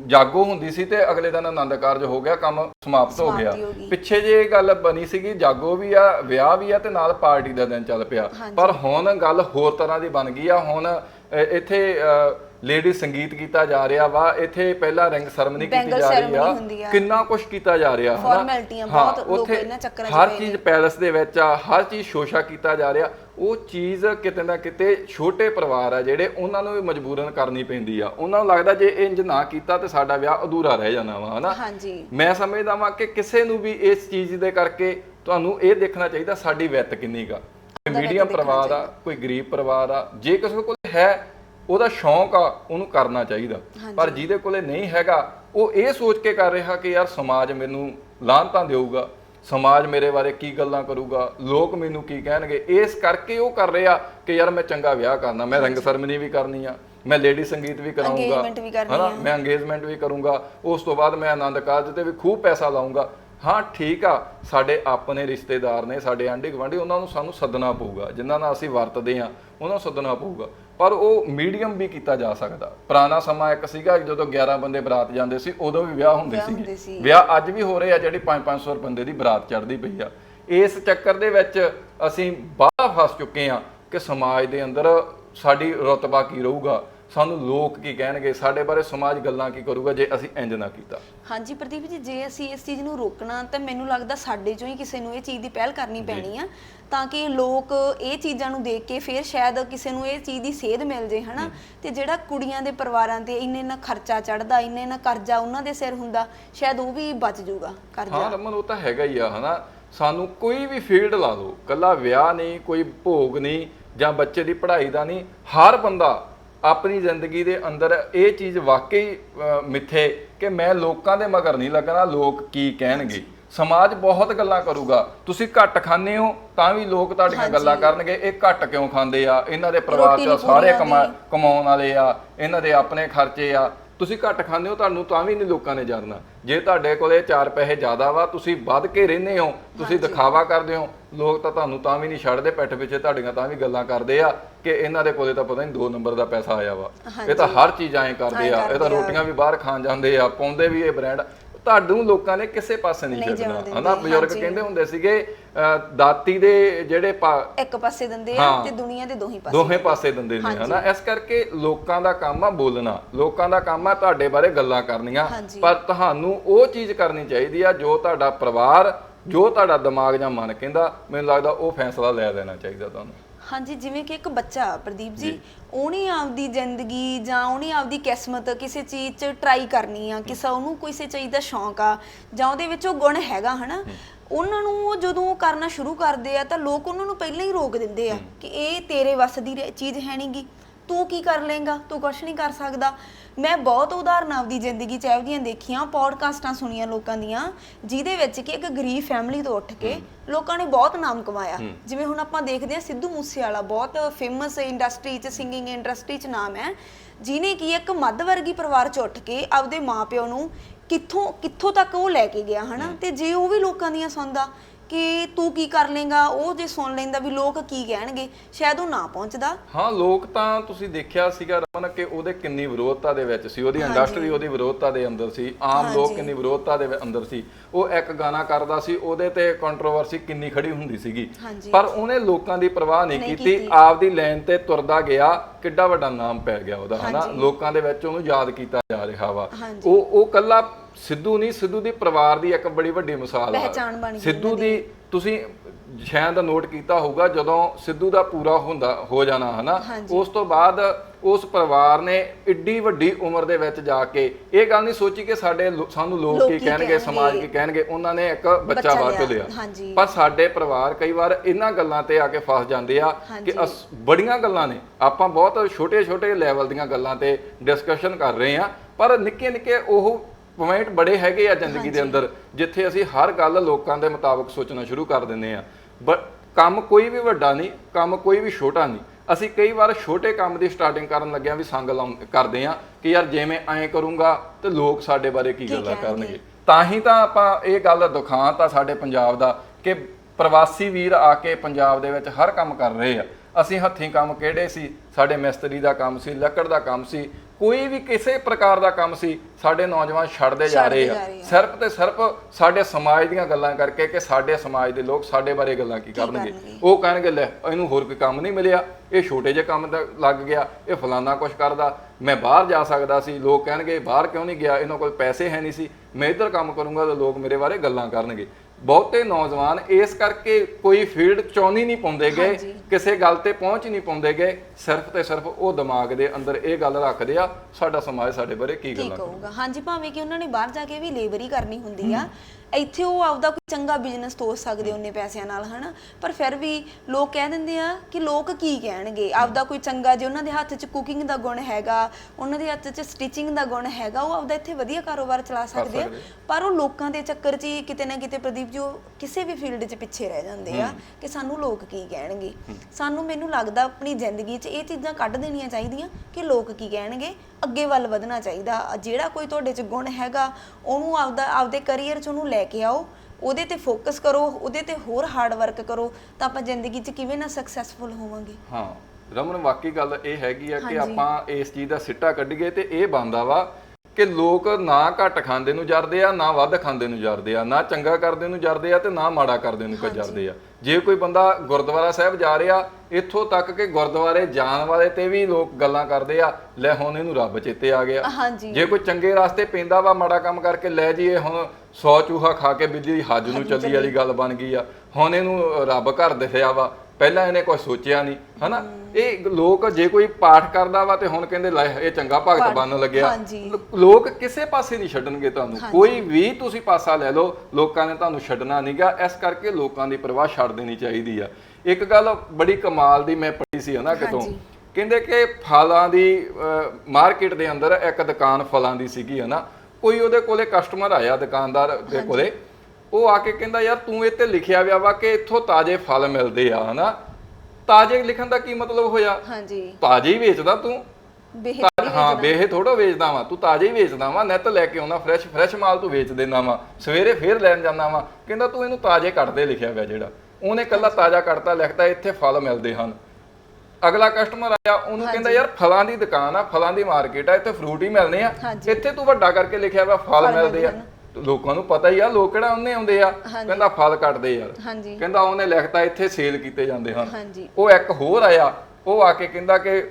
ਜਾਗੋ ਹੁੰਦੀ ਸੀ ਤੇ ਅਗਲੇ ਦਿਨ ਆਨੰਦ ਕਾਰਜ ਹੋ ਗਿਆ ਕੰਮ ਸਮਾਪਤ ਹੋ ਗਿਆ। ਪਿੱਛੇ ਜੇ ਇਹ ਗੱਲ ਬਣੀ ਸੀਗੀ ਜਾਗੋ ਵੀ ਆ ਵਿਆਹ ਵੀ ਆ ਤੇ ਨਾਲ ਪਾਰਟੀ ਦਾ ਦਿਨ ਚੱਲ ਪਿਆ। ਪਰ ਹੁਣ ਗੱਲ ਹੋਰ ਤਰ੍ਹਾਂ ਦੀ ਬਣ ਗਈ ਆ। ਹੁਣ ਇੱਥੇ ਲੇਡੀ ਸੰਗੀਤ ਕੀਤਾ ਜਾ ਰਿਹਾ ਵਾ ਇੱਥੇ ਪਹਿਲਾਂ ਰਿੰਗ ਸਰਮਨੀ ਕੀਤੀ ਜਾ ਰਹੀ ਆ। ਕਿੰਨਾ ਕੁਝ ਕੀਤਾ ਜਾ ਰਿਹਾ ਹਾਂ, ਬਹੁਤ ਲੋਕ ਉੱਥੇ ਇਹਨਾਂ ਚੱਕਰਾਂ 'ਚ ਹਰ ਚੀਜ਼। ਪੈਲਸ ਦੇ ਵਿੱਚ ਆ ਹਰ ਚੀਜ਼ ਸ਼ੋਸ਼ਾ ਕੀਤਾ ਜਾ ਰਿਹਾ। ਉਹ ਚੀਜ਼ ਕਿਤੇ ਨਾ ਕਿਤੇ ਛੋਟੇ ਪਰਿਵਾਰ ਆ ਜਿਹੜੇ ਉਹਨਾਂ ਨੂੰ ਵੀ ਮਜਬੂਰਨ ਕਰਨੀ ਪੈਂਦੀ ਆ। ਉਹਨਾਂ ਨੂੰ ਲੱਗਦਾ ਜੇ ਇੰਜ ਨਾ ਕੀਤਾ ਤੇ ਸਾਡਾ ਵਿਆਹ ਅਧੂਰਾ ਰਹਿ ਜਾਣਾ ਵਾ ਹਨਾ? ਮੈਂ ਸਮਝਦਾ ਵਾਂ ਕਿ ਕਿਸੇ ਨੂੰ ਵੀ ਇਸ ਚੀਜ਼ ਦੇ ਕਰਕੇ ਤੁਹਾਨੂੰ ਇਹ ਦੇਖਣਾ ਚਾਹੀਦਾ ਸਾਡੀ ਵਿੱਤ ਕਿੰਨੀ ਗਾ ਮੀਡੀਅਮ ਪਰਿਵਾਰ ਆ ਕੋਈ ਗਰੀਬ ਪਰਿਵਾਰ ਆ ਜੇ ਕਿਸੇ ਕੋਲ ਹੈ ਉਹਦਾ ਸ਼ੌਂਕ ਆ ਉਹਨੂੰ ਕਰਨਾ ਚਾਹੀਦਾ। ਪਰ ਜਿਹਦੇ ਕੋਲੇ ਨਹੀਂ ਹੈਗਾ ਉਹ ਇਹ ਸੋਚ ਕੇ ਕਰ ਰਿਹਾ ਕਿ ਯਾਰ ਸਮਾਜ ਮੈਨੂੰ ਲਾਹਨਤਾਂ ਦੇਊਗਾ ਸਮਾਜ ਮੇਰੇ ਬਾਰੇ ਕੀ ਗੱਲਾਂ ਕਰੂਗਾ ਲੋਕ ਮੈਨੂੰ ਕੀ ਕਹਿਣਗੇ ਇਸ ਕਰਕੇ ਉਹ ਕਰ ਰਿਹਾ ਕਿ ਯਾਰ ਮੈਂ ਚੰਗਾ ਵਿਆਹ ਕਰਨਾ ਮੈਂ ਰੰਗ ਸਰਮਨੀ ਵੀ ਕਰਨੀ ਆ ਮੈਂ ਲੇਡੀ ਸੰਗੀਤ ਵੀ ਕਰਾਉਂਗਾ ਹਨਾ। ਮੈਂ ਅੰਗੇਜਮੈਂਟ ਵੀ ਕਰੂੰਗਾ ਉਸ ਤੋਂ ਬਾਅਦ ਮੈਂ ਆਨੰਦ ਕਾਰਜ ਤੇ ਵੀ ਖੂਬ ਪੈਸਾ ਲਾਉਂਗਾ ਹਾਂ ਠੀਕ ਆ ਸਾਡੇ ਆਪਣੇ ਰਿਸ਼ਤੇਦਾਰ ਨੇ ਸਾਡੇ ਆਂਢੀ ਗੁਆਂਢੀ ਉਹਨਾਂ ਨੂੰ ਸਾਨੂੰ ਸੱਦਣਾ ਪਊਗਾ ਜਿਨ੍ਹਾਂ ਨਾਲ ਅਸੀਂ ਵਰਤਦੇ ਆ ਉਹਨਾਂ ਨੂੰ ਸੱਦਣਾ ਪਊਗਾ। ਪਰ ਉਹ ਮੀਡੀਅਮ ਵੀ ਕੀਤਾ ਜਾ ਸਕਦਾ। ਪੁਰਾਣਾ ਸਮਾਂ ਇੱਕ ਸੀਗਾ ਜਦੋਂ 11 ਬੰਦੇ ਬਰਾਤ ਜਾਂਦੇ ਸੀ ਉਦੋਂ ਵੀ ਵਿਆਹ ਹੁੰਦੇ ਸੀ। ਵਿਆਹ ਅੱਜ ਵੀ ਹੋ ਰਹੇ ਆ ਜਿਹੜੀ 5-500 ਬੰਦੇ ਦੀ ਬਰਾਤ ਚੜ੍ਹਦੀ ਪਈ ਆ। ਇਸ ਚੱਕਰ ਦੇ ਵਿੱਚ ਅਸੀਂ ਬਾਹਰ ਫਸ ਚੁੱਕੇ ਆ ਕਿ ਸਮਾਜ ਦੇ ਅੰਦਰ ਸਾਡੀ ਰੁਤਬਾ ਕੀ ਰਹੂਗਾ। ਸਾਨੂੰ ਲੋਕ ਕੀ ਕਹਿਣਗੇ? ਸਾਡੇ ਬਾਰੇ ਸਮਾਜ ਗੱਲਾਂ ਕੀ ਕਰੂਗਾ ਜੇ ਅਸੀਂ ਇੰਜ ਨਾ ਕੀਤਾ? ਹਾਂਜੀ ਪ੍ਰਦੀਪ ਜੀ ਜੇ ਅਸੀਂ ਇਸ ਚੀਜ਼ ਨੂੰ ਰੋਕਣਾ ਤਾਂ ਮੈਨੂੰ ਲੱਗਦਾ ਸਾਡੇ ਚੋਂ ਹੀ ਕਿਸੇ ਨੂੰ ਇਹ ਚੀਜ਼ ਦੀ ਪਹਿਲ ਕਰਨੀ ਪੈਣੀ ਆ ਤਾਂ ਕਿ ਲੋਕ ਇਹ ਚੀਜ਼ਾਂ ਨੂੰ ਦੇਖ ਕੇ ਫਿਰ ਸ਼ਾਇਦ ਕਿਸੇ ਨੂੰ ਇਹ ਚੀਜ਼ ਦੀ ਸੇਧ ਮਿਲ ਜੇ ਹਨਾ? ਤੇ ਜਿਹੜਾ ਕੁੜੀਆਂ ਦੇ ਪਰਿਵਾਰਾਂ ਤੇ ਇੰਨੇ ਇੰਨਾ ਖਰਚਾ ਚੜਦਾ ਇੰਨੇ ਇੰਨਾ ਕਰਜ਼ਾ ਉਹਨਾਂ ਦੇ ਸਿਰ ਹੁੰਦਾ ਸ਼ਾਇਦ ਉਹ ਵੀ ਬਚ ਜਾਊਗਾ ਕਰਜ਼ਾ। ਹਾਂ ਰਮਨ ਉਹ ਤਾਂ ਹੈਗਾ ਹੀ ਆ ਹਨਾ? ਸਾਨੂੰ ਕੋਈ ਵੀ ਫੀਲਡ ਲਾ ਲਓ ਕੱਲਾ ਵਿਆਹ ਨਹੀਂ ਕੋਈ ਭੋਗ ਨਹੀਂ ਜਾਂ ਬੱਚੇ ਦੀ ਪੜ੍ਹਾਈ ਦਾ ਨਹੀਂ ਹਰ ਬੰਦਾ ਆਪਣੀ ਜ਼ਿੰਦਗੀ ਦੇ ਅੰਦਰ ਇਹ ਚੀਜ਼ ਵਾਕਈ ਮਿੱਥੇ ਕਿ ਮੈਂ ਲੋਕਾਂ ਦੇ ਮਗਰ ਨਹੀਂ ਲੱਗਣਾ ਲੋਕ ਕੀ ਕਹਿਣਗੇ। ਸਮਾਜ ਬਹੁਤ ਗੱਲਾਂ ਕਰੂਗਾ। ਤੁਸੀਂ ਘੱਟ ਖਾਂਦੇ ਹੋ ਤਾਂ ਵੀ ਲੋਕ ਤੁਹਾਡੀਆਂ ਗੱਲਾਂ ਕਰਨਗੇ। ਇਹ ਘੱਟ ਕਿਉਂ ਖਾਂਦੇ ਆ? ਇਹਨਾਂ ਦੇ ਪਰਿਵਾਰ ਚ ਸਾਰੇ। ਕਮਾਉਣ ਵਾਲੇ ਆ ਇਹਨਾਂ ਦੇ ਆਪਣੇ ਖਰਚੇ ਆ। ਤੁਸੀਂ ਘੱਟ ਖਾਂਦੇ ਹੋ ਤੁਹਾਨੂੰ ਤਾਂ ਵੀ ਨਹੀਂ ਲੋਕਾਂ ਨੇ ਜਾਣਨਾ। ਜੇ ਤੁਹਾਡੇ ਕੋਲੇ ਚਾਰ ਪੈਸੇ ਜ਼ਿਆਦਾ ਵਾ ਤੁਸੀਂ ਵੱਧ ਕੇ ਰਹਿੰਦੇ ਹੋ ਤੁਸੀਂ ਦਿਖਾਵਾ ਕਰਦੇ ਹੋ ਲੋਕ ਤਾਂ ਤੁਹਾਨੂੰ ਤਾਂ ਵੀ ਨਹੀਂ ਛੱਡਦੇ ਪਿੱਠ ਪਿੱਛੇ ਤੁਹਾਡੀਆਂ ਤਾਂ ਵੀ ਗੱਲਾਂ ਕਰਦੇ ਆ ਕਿ ਇਹਨਾਂ ਦੇ ਕੋਲੇ ਤਾਂ ਪਤਾ ਨਹੀਂ 2 ਨੰਬਰ ਦਾ ਪੈਸਾ ਆਇਆ ਵਾ। ਇਹ ਤਾਂ ਹਰ ਚੀਜ਼ ਐਂ ਕਰਦੇ ਆ ਇਹ ਤਾਂ। ਰੋਟੀਆਂ ਵੀ ਬਾਹਰ ਖਾਣ ਜਾਂਦੇ ਆ ਪਾਉਂਦੇ ਵੀ ਇਹ ਬ੍ਰਾਂਡ। ਤੁਹਾਨੂੰ ਲੋਕਾਂ ਨੇ ਕਿਸੇ ਪਾਸੇ ਨਹੀਂ ਨਹੀਂ ਛੱਡਣਾ। ਜਾਣ ਦਿੰਦੇ, ਹਨਾ ਬਜ਼ੁਰਗ ਹਾਂਜੀ। ਕਹਿੰਦੇ ਹੁੰਦੇ ਸੀਗੇ ਦਾਤੀ ਦੇ ਜਿਹੜੇ ਪਾ- ਇੱਕ ਪਾਸੇ ਦਿੰਦੇ ਆ ਹਾਂ। ਤੇ ਦੁਨੀਆ ਦੇ ਦੋਹੀ ਪਾਸੇ ਦੋਹੇ ਪਾਸੇ ਦਿੰਦੇ ਨੇ ਹਨਾ। ਇਸ ਕਰਕੇ ਲੋਕਾਂ ਦਾ ਕੰਮ ਆ ਬੋਲਣਾ। ਲੋਕਾਂ ਦਾ ਕੰਮ ਆ ਤੁਹਾਡੇ ਬਾਰੇ ਗੱਲਾਂ ਕਰਨੀਆਂ। ਹਾਂਜੀ। ਪਰ ਤੁਹਾਨੂੰ ਉਹ ਚੀਜ਼ ਕਰਨੀ ਚਾਹੀਦੀ ਆ ਜੋ ਤੁਹਾਡਾ ਪਰਿਵਾਰ ਜੋ ਤੁਹਾਡਾ ਦਿਮਾਗ ਜਾਂ ਮਨ ਕਹਿੰਦਾ ਮੈਨੂੰ ਲੱਗਦਾ ਉਹ ਫੈਸਲਾ ਲੈ ਲੈਣਾ ਚਾਹੀਦਾ ਤੁਹਾਨੂੰ। ਹਾਂਜੀ ਜਿਵੇਂ ਕਿ ਇੱਕ ਬੱਚਾ ਪ੍ਰਦੀਪ ਜੀ ਉਹਨੇ ਆਪਦੀ ਜ਼ਿੰਦਗੀ ਜਾਂ ਉਹਨੇ ਆਪਦੀ ਕਿਸਮਤ ਕਿਸੇ ਚੀਜ਼ 'ਚ ਟਰਾਈ ਕਰਨੀ ਆ ਕਿਸੇ ਉਹਨੂੰ ਕਿਸੇ ਚੀਜ਼ ਦਾ ਸ਼ੌਂਕ ਆ ਜਾਂ ਉਹਦੇ ਵਿੱਚ ਉਹ ਗੁਣ ਹੈਗਾ ਹਨਾ? ਉਹਨਾਂ ਨੂੰ ਉਹ ਜਦੋਂ ਉਹ ਕਰਨਾ ਸ਼ੁਰੂ ਕਰਦੇ ਆ ਤਾਂ ਲੋਕ ਉਹਨਾਂ ਨੂੰ ਪਹਿਲਾਂ ਹੀ ਰੋਕ ਦਿੰਦੇ ਆ ਕਿ ਇਹ ਤੇਰੇ ਵੱਸ ਦੀ ਰ- ਚੀਜ਼ ਹੈ ਨਹੀਂਗੀ ਤੂੰ ਕੀ ਕਰ ਲੇਗਾ ਤੂੰ ਕੁਝ ਨਹੀਂ ਕਰ ਸਕਦਾ। ਮੈਂ ਬਹੁਤ ਉਦਾਹਰਨਾਂ ਆਪਦੀ ਜ਼ਿੰਦਗੀ 'ਚ ਇਹੋ ਜਿਹੀਆਂ ਦੇਖੀਆਂ ਪੌਡਕਾਸਟਾਂ ਸੁਣੀਆਂ ਲੋਕਾਂ ਦੀਆਂ ਜਿਹਦੇ ਵਿੱਚ ਕਿ ਇੱਕ ਗਰੀਬ ਫੈਮਿਲੀ ਤੋਂ ਉੱਠ ਕੇ ਲੋਕਾਂ ਨੇ ਬਹੁਤ ਨਾਮ ਕਮਾਇਆ। ਜਿਵੇਂ ਹੁਣ ਆਪਾਂ ਦੇਖਦੇ ਹਾਂ ਸਿੱਧੂ ਮੂਸੇਵਾਲਾ ਬਹੁਤ ਫੇਮਸ ਇੰਡਸਟਰੀ 'ਚ ਸਿੰਗਿੰਗ ਇੰਡਸਟਰੀ 'ਚ ਨਾਮ ਹੈ ਜਿਨੇ ਕੀ ਇੱਕ ਮੱਧ ਵਰਗੀ ਪਰਿਵਾਰ 'ਚ ਉੱਠ ਕੇ ਆਪਦੇ ਮਾਪਿਓ ਨੂੰ ਕਿੱਥੋਂ ਕਿੱਥੋਂ ਤੱਕ ਉਹ ਲੈ ਕੇ ਗਿਆ ਹਨਾ? ਤੇ ਜੇ ਉਹ ਵੀ ਲੋਕਾਂ ਦੀਆਂ ਸੁਣਦਾ ਕਿ ਤੂੰ ਕੀ ਕਰ ਲੇਗਾ? ਉਹ ਜੇ ਸੁਣ ਲੈਂਦਾ ਵੀ ਲੋਕ ਕੀ ਕਹਿਣਗੇ ਸ਼ਾਇਦ ਉਹ ਨਾ ਪਹੁੰਚਦਾ। ਹਾਂ ਲੋਕ ਤਾਂ ਤੁਸੀਂ ਦੇਖਿਆ ਸੀਗਾ ਰਮਨ ਕਿ ਉਹਦੇ ਕਿੰਨੀ ਵਿਰੋਧਤਾ ਦੇ ਵਿੱਚ ਸੀ। ਉਹਦੀ ਇੰਡਸਟਰੀ ਉਹਦੀ ਵਿਰੋਧਤਾ ਦੇ ਅੰਦਰ ਸੀ। ਆਮ ਲੋਕ ਕਿੰਨੀ ਵਿਰੋਧਤਾ ਦੇ ਅੰਦਰ ਸੀ। ਉਹ ਇੱਕ ਗਾਣਾ ਕਰਦਾ ਸੀ ਉਹਦੇ ਤੇ ਕੰਟਰੋਵਰਸੀ ਕਿੰਨੀ ਖੜੀ ਹੁੰਦੀ ਸੀਗੀ। ਪਰ ਉਹਨੇ ਲੋਕਾਂ ਦੀ ਪਰਵਾਹ ਨਹੀਂ ਕੀਤੀ। ਕੀਤੀ। ਆਪਦੀ ਲਾਈਨ ਤੇ ਤੁਰਦਾ ਗਿਆ ਕਿੱਡਾ ਵੱਡਾ ਨਾਮ ਪੈ ਗਿਆ ਉਹਦਾ ਹਨਾ? ਲੋਕਾਂ ਦੇ ਵਿੱਚ ਉਹਨੂੰ ਯਾਦ ਕੀਤਾ ਜਾ ਰਿਹਾ ਵਾ। ਉਹ ਉਹ ਕੱਲਾ ਸਿੱਧੂ ਨਹੀਂ ਸਿੱਧੂ ਦੀ ਪਰਿਵਾਰ ਦੀ ਇੱਕ ਬੜੀ ਵੱਡੀ ਮਿਸਾਲ ਆ। ਪਹਿਚਾਣ ਬਣ ਗਈ ਸਿੱਧੂ ਦੀ ਤੁਸੀਂ ਸ਼ਾਇਦ ਨੋਟ ਕੀਤਾ ਹੋਊਗਾ ਜਦੋਂ ਸਿੱਧੂ ਦਾ ਪੂਰਾ ਹੁੰਦਾ ਹੋ ਜਾਣਾ ਹਨਾ? ਉਸ ਤੋਂ ਬਾਅਦ ਉਸ ਪਰਿਵਾਰ ਨੇ ਏਡੀ ਵੱਡੀ ਉਮਰ ਦੇ ਵਿੱਚ ਜਾ ਕੇ ਇਹ ਗੱਲ ਨਹੀਂ ਸੋਚੀ ਕਿ ਸਾਡੇ ਸਾਨੂੰ ਲੋਕ ਕੀ ਕਹਿਣਗੇ ਸਮਾਜ। ਕੀ ਕਹਿਣਗੇ ਉਹਨਾਂ ਨੇ ਇੱਕ ਬੱਚਾ ਚ ਲਿਆ। ਪਰ ਸਾਡੇ ਪਰਿਵਾਰ ਕਈ ਵਾਰ ਇਹਨਾਂ ਗੱਲਾਂ ਤੇ ਆ ਕੇ ਫਸ ਜਾਂਦੇ ਆ ਕਿ ਬੜੀਆਂ ਗੱਲਾਂ ਨੇ। ਆਪਾਂ ਬਹੁਤ ਛੋਟੇ-ਛੋਟੇ ਲੈਵਲ ਦੀਆਂ ਗੱਲਾਂ ਤੇ ਡਿਸਕਸ਼ਨ ਕਰ ਰਹੇ ਆ ਪਰ ਨਿੱਕੇ-ਨਿੱਕੇ ਉਹ ਪੁਆਇੰਟ ਬੜੇ ਹੈਗੇ ਆ ਜ਼ਿੰਦਗੀ ਦੇ ਅੰਦਰ ਜਿੱਥੇ ਅਸੀਂ ਹਰ ਗੱਲ ਲੋਕਾਂ ਦੇ ਮੁਤਾਬਕ ਸੋਚਣਾ ਸ਼ੁਰੂ ਕਰ ਦਿੰਦੇ ਆ। ਬਟ ਕੰਮ ਕੋਈ ਵੀ ਵੱਡਾ ਨਹੀਂ ਕੰਮ ਕੋਈ ਵੀ ਛੋਟਾ ਨਹੀਂ। ਅਸੀਂ ਕਈ ਵਾਰ ਛੋਟੇ ਕੰਮ ਦੀ ਸਟਾਰਟਿੰਗ ਕਰਨ ਲੱਗਿਆਂ ਵੀ ਸੰਗ ਲਾਉਂ ਕਰਦੇ ਆ ਕਿ ਯਾਰ ਜਿਵੇਂ ਐਂ ਕਰੂੰਗਾ ਤੇ ਲੋਕ ਸਾਡੇ ਬਾਰੇ ਕੀ ਗੱਲਾਂ ਕਰਨਗੇ। ਤਾਂ ਹੀ ਤਾਂ ਆਪਾਂ ਇਹ ਗੱਲ ਦਿਖਾਂ ਤਾਂ ਸਾਡੇ ਪੰਜਾਬ ਦਾ ਕਿ ਪ੍ਰਵਾਸੀ ਵੀਰ ਆ ਕੇ ਪੰਜਾਬ ਦੇ ਵਿੱਚ ਹਰ ਕੰਮ ਕਰ ਰਹੇ ਆ। ਅਸੀਂ ਹੱਥੀਂ ਕੰਮ ਕਿਹੜੇ ਸੀ? ਸਾਡੇ ਮਿਸਤਰੀ ਦਾ ਕੰਮ ਸੀ ਲੱਕੜ ਦਾ ਕੰਮ ਸੀ ਕੋਈ ਵੀ ਕਿਸੇ ਪ੍ਰਕਾਰ ਦਾ ਕੰਮ ਸੀ ਸਾਡੇ ਨੌਜਵਾਨ ਛੱਡਦੇ ਜਾ ਰਹੇ ਆ। ਸਿਰਫ ਤੇ ਸਿਰਫ ਸਾਡੇ ਸਮਾਜ ਦੀਆਂ ਗੱਲਾਂ ਕਰਕੇ ਕਿ ਸਾਡੇ ਸਮਾਜ ਦੇ ਲੋਕ ਸਾਡੇ ਬਾਰੇ ਗੱਲਾਂ ਕੀ ਕਰਨਗੇ? ਉਹ ਕਹਿਣਗੇ ਲੈ ਇਹਨੂੰ ਹੋਰ ਕੋਈ ਕੰਮ ਨਹੀਂ ਮਿਲਿਆ। ਇਹ ਛੋਟੇ ਜਿਹੇ ਕੰਮ ਤੇ ਲੱਗ ਗਿਆ। ਇਹ ਫਲਾਨਾ ਕੁਛ ਕਰਦਾ। ਮੈਂ ਬਾਹਰ ਜਾ ਸਕਦਾ ਸੀ। ਲੋਕ ਕਹਿਣਗੇ ਬਾਹਰ ਕਿਉਂ ਨਹੀਂ ਗਿਆ? ਇਹਨਾਂ ਕੋਲ ਪੈਸੇ ਹੈ ਨਹੀਂ ਸੀ। ਮੈਂ ਇੱਧਰ ਕੰਮ ਕਰੂੰਗਾ ਤਾਂ ਲੋਕ ਮੇਰੇ ਬਾਰੇ ਗੱਲਾਂ ਕਰਨਗੇ। ਬਹੁਤੇ ਨੌਜਵਾਨ ਇਸ ਕਰਕੇ ਕੋਈ ਫੀਲਡ ਚੌਣੀ ਨਹੀਂ ਪਾਉਂਦੇ ਗਏ। ਕਿਸੇ ਗੱਲ ਤੇ ਪਹੁੰਚ ਨਹੀਂ ਪਾਉਂਦੇ ਗਏ। ਸਿਰਫ ਤੇ ਸਿਰਫ ਉਹ ਦਿਮਾਗ ਦੇ ਅੰਦਰ ਇਹ ਗੱਲ ਰੱਖਦੇ ਆ ਸਾਡਾ ਸਮਾਜ ਸਾਡੇ ਬਾਰੇ ਕੀ ਕੀ ਗੱਲਾਂ ਕਹੂਗਾ ਹਾਂਜੀ ਭਾਵੇਂ ਕਿ ਉਹਨਾਂ ਨੇ ਬਾਹਰ ਜਾ ਕੇ ਵੀ ਲੇਬਰ ਹੀ ਕਰਨੀ ਹੁੰਦੀ ਆ ਇੱਥੇ ਉਹ ਆਪਦਾ ਕੋਈ ਚੰਗਾ ਬਿਜ਼ਨਸ ਤੋਰ ਸਕਦੇ ਉਹਨੇ ਪੈਸਿਆਂ ਨਾਲ ਹਨਾ? ਪਰ ਫਿਰ ਵੀ ਲੋਕ ਕਹਿ ਦਿੰਦੇ ਆ ਕਿ ਲੋਕ ਕੀ ਕਹਿਣਗੇ? ਆਪਦਾ ਕੋਈ ਚੰਗਾ ਜੇ ਉਹਨਾਂ ਦੇ ਹੱਥ 'ਚ ਕੁਕਿੰਗ ਦਾ ਗੁਣ ਹੈਗਾ ਉਹਨਾਂ ਦੇ ਹੱਥ 'ਚ ਸਟਿਚਿੰਗ ਦਾ ਗੁਣ ਹੈਗਾ ਉਹ ਆਪਦਾ ਇੱਥੇ ਵਧੀਆ ਕਾਰੋਬਾਰ ਚਲਾ ਸਕਦੇ ਆ। ਪਰ ਉਹ ਲੋਕਾਂ ਦੇ ਚੱਕਰ 'ਚ ਹੀ ਕਿਤੇ ਨਾ ਕਿਤੇ ਪ੍ਰਦੀਪ ਜੋ ਕਿਸੇ ਵੀ ਫੀਲਡ 'ਚ ਪਿੱਛੇ ਰਹਿ ਜਾਂਦੇ ਆ ਕਿ ਸਾਨੂੰ ਲੋਕ ਕੀ ਕਹਿਣਗੇ? ਸਾਨੂੰ ਮੈਨੂੰ ਲੱਗਦਾ ਆਪਣੀ ਜ਼ਿੰਦਗੀ 'ਚ ਇਹ ਚੀਜ਼ਾਂ ਕੱਢ ਦੇਣੀਆਂ ਚਾਹੀਦੀਆਂ ਕਿ ਲੋਕ ਕੀ ਕਹਿਣਗੇ? ਅੱਗੇ ਵੱਲ ਵਧਣਾ ਚਾਹੀਦਾ। ਜਿਹੜਾ ਕੋਈ ਤੁਹਾਡੇ 'ਚ ਗੁਣ ਹੈਗਾ ਉਹਨੂੰ ਆਪਦਾ ਆਪਦੇ ਕੈਰੀਅਰ 'ਚ ਉਹਨੂੰ ਲੈ ਕੇ ਆਓ ਉਹਦੇ ਤੇ ਫੋਕਸ ਕਰੋ ਉਹਦੇ ਤੇ ਹੋਰ ਹਾਰਡ ਵਰਕ ਕਰੋ ਤਾਂ ਆਪਾਂ ਜ਼ਿੰਦਗੀ 'ਚ ਕਿਵੇਂ ਨਾ ਸਕਸੈਸਫੁਲ ਹੋਵਾਂਗੇ। ਹਾਂ ਰਮਨ ਵਾਕਈ ਗੱਲ ਇਹ ਹੈਗੀ ਆ ਕਿ। ਆਪਾਂ ਇਸ ਚੀਜ਼ ਦਾ ਸਿੱਟਾ ਕੱਢੀਏ ਤੇ ਇਹ ਬੰਦਾ ਵਾ ਕਿ ਲੋਕ ਨਾ ਘੱਟ ਖਾਂਦੇ ਨੂੰ ਜਰਦੇ ਆ ਨਾ ਵੱਧ ਖਾਂਦੇ ਨੂੰ ਜਰਦੇ ਆ ਨਾ ਚੰਗਾ ਕਰਦੇ ਨੂੰ ਜਰਦੇ ਆ ਤੇ ਨਾ ਮਾੜਾ ਕਰਦੇ ਨੂੰ ਜਰਦੇ ਆ। ਜੇ ਕੋਈ ਬੰਦਾ ਗੁਰਦੁਆਰਾ ਸਾਹਿਬ ਜਾ ਰਿਹਾ ਇੱਥੋਂ ਤੱਕ ਕਿ ਗੁਰਦੁਆਰੇ ਜਾਣ ਵਾਲੇ ਤੇ ਵੀ ਲੋਕ ਗੱਲਾਂ ਕਰਦੇ ਆ ਲੈ ਹੁਣ ਇਹਨੂੰ ਰੱਬ ਚੇਤੇ ਆ ਗਿਆ। ਹਾਂਜੀ। ਜੇ ਕੋਈ ਚੰਗੇ ਰਸਤੇ ਪੈਂਦਾ ਵਾ ਮਾੜਾ ਕੰਮ ਕਰਕੇ ਲੈ ਜੀਏ ਹੁਣ 100 ਚੂਹਾ ਖਾ ਕੇ ਬਿੱਲੀ ਹੱਜ ਨੂੰ ਚੱਲੀ ਵਾਲੀ ਗੱਲ ਬਣ ਗਈ ਆ। ਹੁਣ ਇਹਨੂੰ ਰੱਬ ਘਰ ਦਿਖਿਆ ਵਾ। ਪਹਿਲਾਂ ਇਹਨੇ ਕੁਝ ਸੋਚਿਆ ਨਹੀਂ ਹਨਾ? ਇਹ ਲੋਕ ਜੇ ਕੋਈ ਪਾਠ ਕਰਦਾ ਵਾ ਤੇ ਹੁਣ ਕਹਿੰਦੇ ਲੈ ਇਹ ਚੰਗਾ ਭਗਤ ਬਣਨ ਲੱਗਿਆ। ਲੋਕ ਕਿਸੇ ਪਾਸੇ ਨਹੀਂ ਛੱਡਣਗੇ ਤੁਹਾਨੂੰ। ਕੋਈ ਵੀ ਤੁਸੀਂ ਪਾਸਾ ਲੈ ਲਓ ਲੋਕਾਂ ਨੇ ਤੁਹਾਨੂੰ ਛੱਡਣਾ ਨਹੀਂਗਾ ਇਸ ਕਰਕੇ ਲੋਕਾਂ ਦੀ ਪਰਵਾਹ ਛੱਡ ਦੇਣੀ ਚਾਹੀਦੀ ਆ। ਇੱਕ ਗੱਲ ਬੜੀ ਕਮਾਲ ਦੀ ਮੈਂ ਪੜ੍ਹੀ ਸੀ ਹਨਾ ਕਿਤੋਂ। ਕਹਿੰਦੇ ਕਿ ਫਲਾਂ ਦੀ ਮਾਰਕੀਟ ਦੇ ਅੰਦਰ ਇੱਕ ਦੁਕਾਨ ਫਲਾਂ ਦੀ ਸੀਗੀ ਹਨਾ। ਕੋਈ ਉਹਦੇ ਕੋਲੇ ਕਸਟਮਰ ਆਇਆ ਦੁਕਾਨਦਾਰ ਦੇ ਕੋਲੇ। ਉਹ ਆ ਕੇ ਕਹਿੰਦਾ ਯਾਰ ਤੂੰ ਇਹ ਤੇ ਲਿਖਿਆ ਹੋਇਆ ਵਾ ਕਿ ਇੱਥੋਂ ਤਾਜ਼ੇ ਫਲ ਮਿਲਦੇ ਆ ਹਨਾ। ਤਾਜ਼ੇ ਲਿਖਣ ਦਾ ਕੀ ਮਤਲਬ ਹੋਇਆ? ਹਾਂਜੀ। ਤਾਜ਼ੇ ਹੀ ਵੇਚਦਾ ਤੂੰ। ਹਾਂ ਬੇਹੇ ਥੋੜਾ ਵੇਚਦਾ ਵਾਂ। ਤੂੰ ਤਾਜ਼ੇ ਹੀ ਵੇਚਦਾ ਵਾਂ। ਨਿੱਤ ਲੈ ਕੇ ਆਉਣਾ ਫਰੈਸ਼ ਫਰੈਸ਼ ਮਾਲ ਤੂੰ ਵੇਚ ਦਿੰਦਾ ਵਾਂ। ਸਵੇਰੇ ਫੇਰ ਲੈਣ ਜਾਂਦਾ ਵਾਂ। ਕਹਿੰਦਾ ਤੂੰ ਇਹਨੂੰ ਤਾਜ਼ੇ ਕੱਢਦੇ ਲਿਖਿਆ ਹੋਇਆ ਜਿਹੜਾ। ਉਹਨੇ ਕੱਲਾ ਤਾਜ਼ਾ ਕੱਢਤਾ ਲਿਖਤਾ ਇੱਥੇ ਫਲ ਮਿਲਦੇ ਹਨ। ਅਗਲਾ ਕਸਟਮਰ ਆਇਆ ਉਹਨੂੰ ਕਹਿੰਦਾ ਯਾਰ ਫਲਾਂ ਦੀ ਦੁਕਾਨ ਆ ਫਲਾਂ ਦੀ ਮਾਰਕੀਟ ਆ ਇੱਥੇ ਫਰੂਟ ਹੀ ਮਿਲਨੇ ਆ। ਇੱਥੇ ਤੂੰ ਵੱਡਾ ਕਰਕੇ ਲਿਖਿਆ ਹੋਇਆ ਫਲ ਮਿਲਦੇ ਆ। ਲੋਕਾਂ ਨੂੰ ਪਤਾ ਹੀ ਆ ਲੋਕ ਕਿਹੜਾ ਉਹਨੇ ਆਉਂਦੇ ਆ। ਕਹਿੰਦਾ ਫਲ ਕੱਟਦੇ ਯਾਰ। ਕਹਿੰਦਾ ਉਹਨੇ ਲਿਖਤਾ ਇੱਥੇ ਸੇਲ ਕੀਤੇ ਜਾਂਦੇ ਹਨ। ਉਹ ਇੱਕ ਹੋਰ ਆਇਆ ਉਹ ਆ ਕੇ ਕਹਿੰਦਾ ਕਿ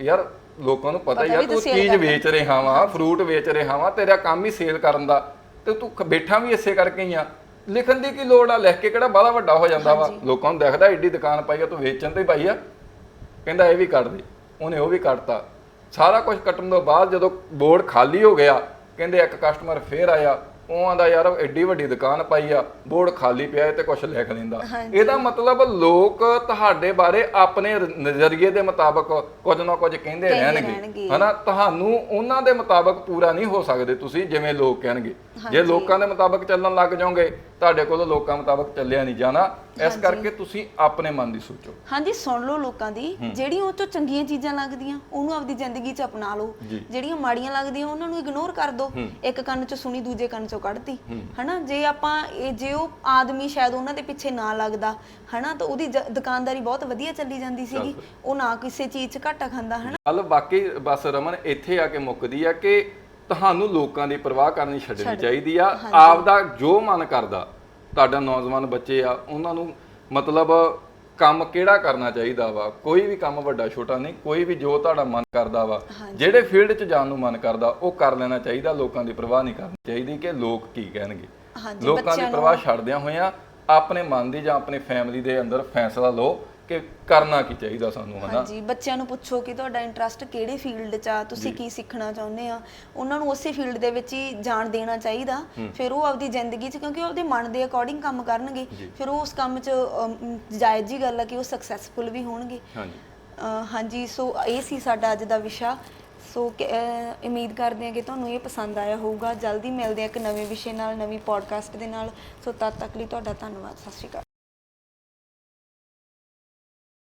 ਯਾਰ ਲੋਕਾਂ ਨੂੰ ਪਤਾ ਹੀ ਆ ਵੀ ਤੂੰ ਚੀਜ਼। ਵੇਚ ਰਿਹਾ ਵਾਂ ਫਰੂਟ ਵੇਚ ਰਿਹਾ ਵਾਂ ਤੇਰਾ ਕੰਮ ਹੀ ਸੇਲ ਕਰਨ ਦਾ। ਤੇ ਤੂੰ ਬੈਠਾ ਵੀ ਇਸੇ ਕਰਕੇ ਹੀ ਆ। ਲਿਖਣ ਦੀ ਕੀ ਲੋੜ ਆ? ਲਿਖ ਕੇ ਕਿਹੜਾ ਬਾਹਲਾ ਵੱਡਾ ਹੋ ਜਾਂਦਾ ਵਾ? ਲੋਕਾਂ ਨੂੰ ਦਿਖਦਾ ਏਡੀ ਦੁਕਾਨ ਪਾਈ ਆ ਤੂੰ ਵੇਚਣ ਤੇ ਪਾਈ ਆ। ਕਹਿੰਦਾ ਇਹ ਵੀ ਕੱਢ ਦੇ। ਉਹਨੇ ਉਹ ਵੀ ਕੱਢਤਾ। ਸਾਰਾ ਕੁਝ ਕੱਟਣ ਤੋਂ ਬਾਅਦ ਜਦੋਂ ਬੋਰਡ ਖਾਲੀ ਹੋ ਗਿਆ ਕਹਿੰਦੇ ਇੱਕ ਕਸਟਮਰ ਫੇਰ ਆਇਆ। ਉਹ ਆਂਦਾ ਯਾਰ ਐਡੀ ਵੱਡੀ ਦੁਕਾਨ ਪਾਈ ਆ ਬੋਰਡ ਖਾਲੀ ਪਿਆ ਤੇ ਕੁਝ ਲਿਖ ਲੈਂਦਾ। ਇਹਦਾ ਮਤਲਬ ਲੋਕ ਤੁਹਾਡੇ ਬਾਰੇ ਆਪਣੇ ਨਜ਼ਰੀਏ ਦੇ ਮੁਤਾਬਕ ਕੁਝ ਨਾ ਕੁਝ ਕਹਿੰਦੇ ਰਹਿਣਗੇ। ਹਨਾ? ਤੁਹਾਨੂੰ ਉਹਨਾਂ ਦੇ ਮੁਤਾਬਕ ਪੂਰਾ ਨਹੀਂ ਹੋ ਸਕਦੇ ਤੁਸੀਂ ਜਿਵੇਂ ਲੋਕ ਕਹਿਣਗੇ। ਜੇ ਲੋਕਾਂ ਦੇ ਮੁਤਾਬਕ ਚੱਲਣ ਲੱਗ ਜਾਓਗੇ ਤੁਹਾਡੇ ਕੋਲ ਲੋਕਾਂ ਮੁਤਾਬਕ ਚੱਲਿਆ ਨਹੀਂ ਜਾਣਾ। ਇਸ ਕਰਕੇ ਤੁਸੀਂ ਆਪਣੇ ਮਨ ਦੀ ਸੋਚੋ। ਹਾਂਜੀ ਸੁਣ ਲਓ ਲੋਕਾਂ ਦੀ। ਜਿਹੜੀ ਉਹ ਤੋਂ ਚੰਗੀਆਂ ਚੀਜ਼ਾਂ ਲੱਗਦੀਆਂ ਉਹਨੂੰ ਆਪਦੀ ਜ਼ਿੰਦਗੀ 'ਚ ਅਪਣਾ ਲਓ। ਜਿਹੜੀਆਂ ਮਾੜੀਆਂ ਲੱਗਦੀਆਂ ਉਹਨਾਂ ਨੂੰ ਇਗਨੋਰ ਕਰ ਦਿਓ ਇੱਕ ਕੰਨ 'ਚ ਸੁਣੀ ਦੂਜੇ ਕੰਨ 'ਚੋਂ ਕੱਢਤੀ। ਹਨਾ ਜੇ ਆਪਾਂ ਇਹ ਜੇ ਉਹ ਆਦਮੀ ਸ਼ਾਇਦ ਉਹਨਾਂ ਦੇ ਪਿੱਛੇ ਨਾ ਲੱਗਦਾ ਹਨਾ ਤਾਂ ਉਹਦੀ ਦੁਕਾਨਦਾਰੀ ਬਹੁਤ ਵਧੀਆ ਚੱਲੀ ਜਾਂਦੀ ਸੀਗੀ। ਉਹ ਨਾ ਕਿਸੇ ਚੀਜ਼ 'ਚ ਘਾਟਾ ਖਾਂਦਾ ਹਨਾ। ਗੱਲ ਬਾਕੀ ਬਸ ਰਮਨ ਇੱਥੇ ਆ ਕੇ ਮੁੱਕਦੀ ਆ ਕਿ ਤੁਹਾਨੂੰ ਲੋਕਾਂ ਦੀ ਪਰਵਾਹ ਕਰਨੀ ਛੱਡਣੀ ਚਾਹੀਦੀ ਆ। ਆਪਦਾ ਜੋ ਮਨ ਕਰਦਾ ਤੁਹਾਡਾ ਨੌਜਵਾਨ ਬੱਚੇ ਆ ਉਹਨਾਂ ਨੂੰ ਮਤਲਬ ਕੰਮ ਕਿਹੜਾ ਕਰਨਾ ਚਾਹੀਦਾ ਵਾ? ਕੋਈ ਵੀ ਕੰਮ ਵੱਡਾ ਛੋਟਾ ਨਹੀਂ ਕੋਈ ਵੀ ਜੋ ਤੁਹਾਡਾ ਮਨ ਕਰਦਾ ਵਾ ਜਿਹੜੇ ਫੀਲਡ 'ਚ ਜਾਣ ਨੂੰ ਮਨ ਕਰਦਾ ਉਹ ਕਰ ਲੈਣਾ ਚਾਹੀਦਾ ਲੋਕਾਂ ਦੀ ਪਰਵਾਹ ਨਹੀਂ ਕਰਨੀ ਚਾਹੀਦੀ ਕਿ ਲੋਕ ਕੀ ਕਹਿਣਗੇ। ਲੋਕਾਂ ਦੀ ਪਰਵਾਹ ਛੱਡਦਿਆਂ ਹੋਇਆਂ ਆਪਣੇ ਮਨ ਦੀ ਜਾਂ ਆਪਣੇ ਫੈਮਿਲੀ ਦੇ ਅੰਦਰ ਫੈਸਲਾ ਲਓ ਕਿ ਕਰਨਾ ਕੀ ਚਾਹੀਦਾ ਸਾਨੂੰ ਹਨਾ? ਹਾਂਜੀ ਬੱਚਿਆਂ ਨੂੰ ਪੁੱਛੋ ਕਿ ਤੁਹਾਡਾ ਇੰਟਰਸਟ ਕਿਹੜੇ ਫੀਲਡ 'ਚ ਆ ਤੁਸੀਂ ਕੀ ਸਿੱਖਣਾ ਚਾਹੁੰਦੇ ਆ? ਉਹਨਾਂ ਨੂੰ ਉਸੇ ਫੀਲਡ ਦੇ ਵਿੱਚ ਹੀ ਜਾਣ ਦੇਣਾ ਚਾਹੀਦਾ। ਫਿਰ ਉਹ ਆਪਦੀ ਜ਼ਿੰਦਗੀ 'ਚ ਕਿਉਂਕਿ ਉਹ ਆਪਦੇ ਮਨ ਦੇ ਅਕੋਰਡਿੰਗ ਕੰਮ ਕਰਨਗੇ। ਫਿਰ ਉਹ ਉਸ ਕੰਮ 'ਚ ਜਾਇਜ਼ ਜੀ ਗੱਲ ਆ ਕਿ ਉਹ ਸਕਸੈਸਫੁਲ ਵੀ ਹੋਣਗੇ। ਹਾਂਜੀ। ਹਾਂਜੀ ਸੋ ਇਹ ਸੀ ਸਾਡਾ ਅੱਜ ਦਾ ਵਿਸ਼ਾ। ਸੋ ਉਮੀਦ ਕਰਦੇ ਹਾਂ ਕਿ ਤੁਹਾਨੂੰ ਇਹ ਪਸੰਦ ਆਇਆ ਹੋਊਗਾ। ਜਲਦੀ ਮਿਲਦੇ ਹਾਂ ਇੱਕ ਨਵੇਂ ਵਿਸ਼ੇ ਨਾਲ ਨਵੀਂ ਪੋਡਕਾਸਟ ਦੇ ਨਾਲ। ਸੋ ਤਦ ਤੱਕ ਲਈ ਤੁਹਾਡਾ ਧੰਨਵਾਦ। ਸਤਿ ਸ਼੍ਰੀ ਅਕਾਲ।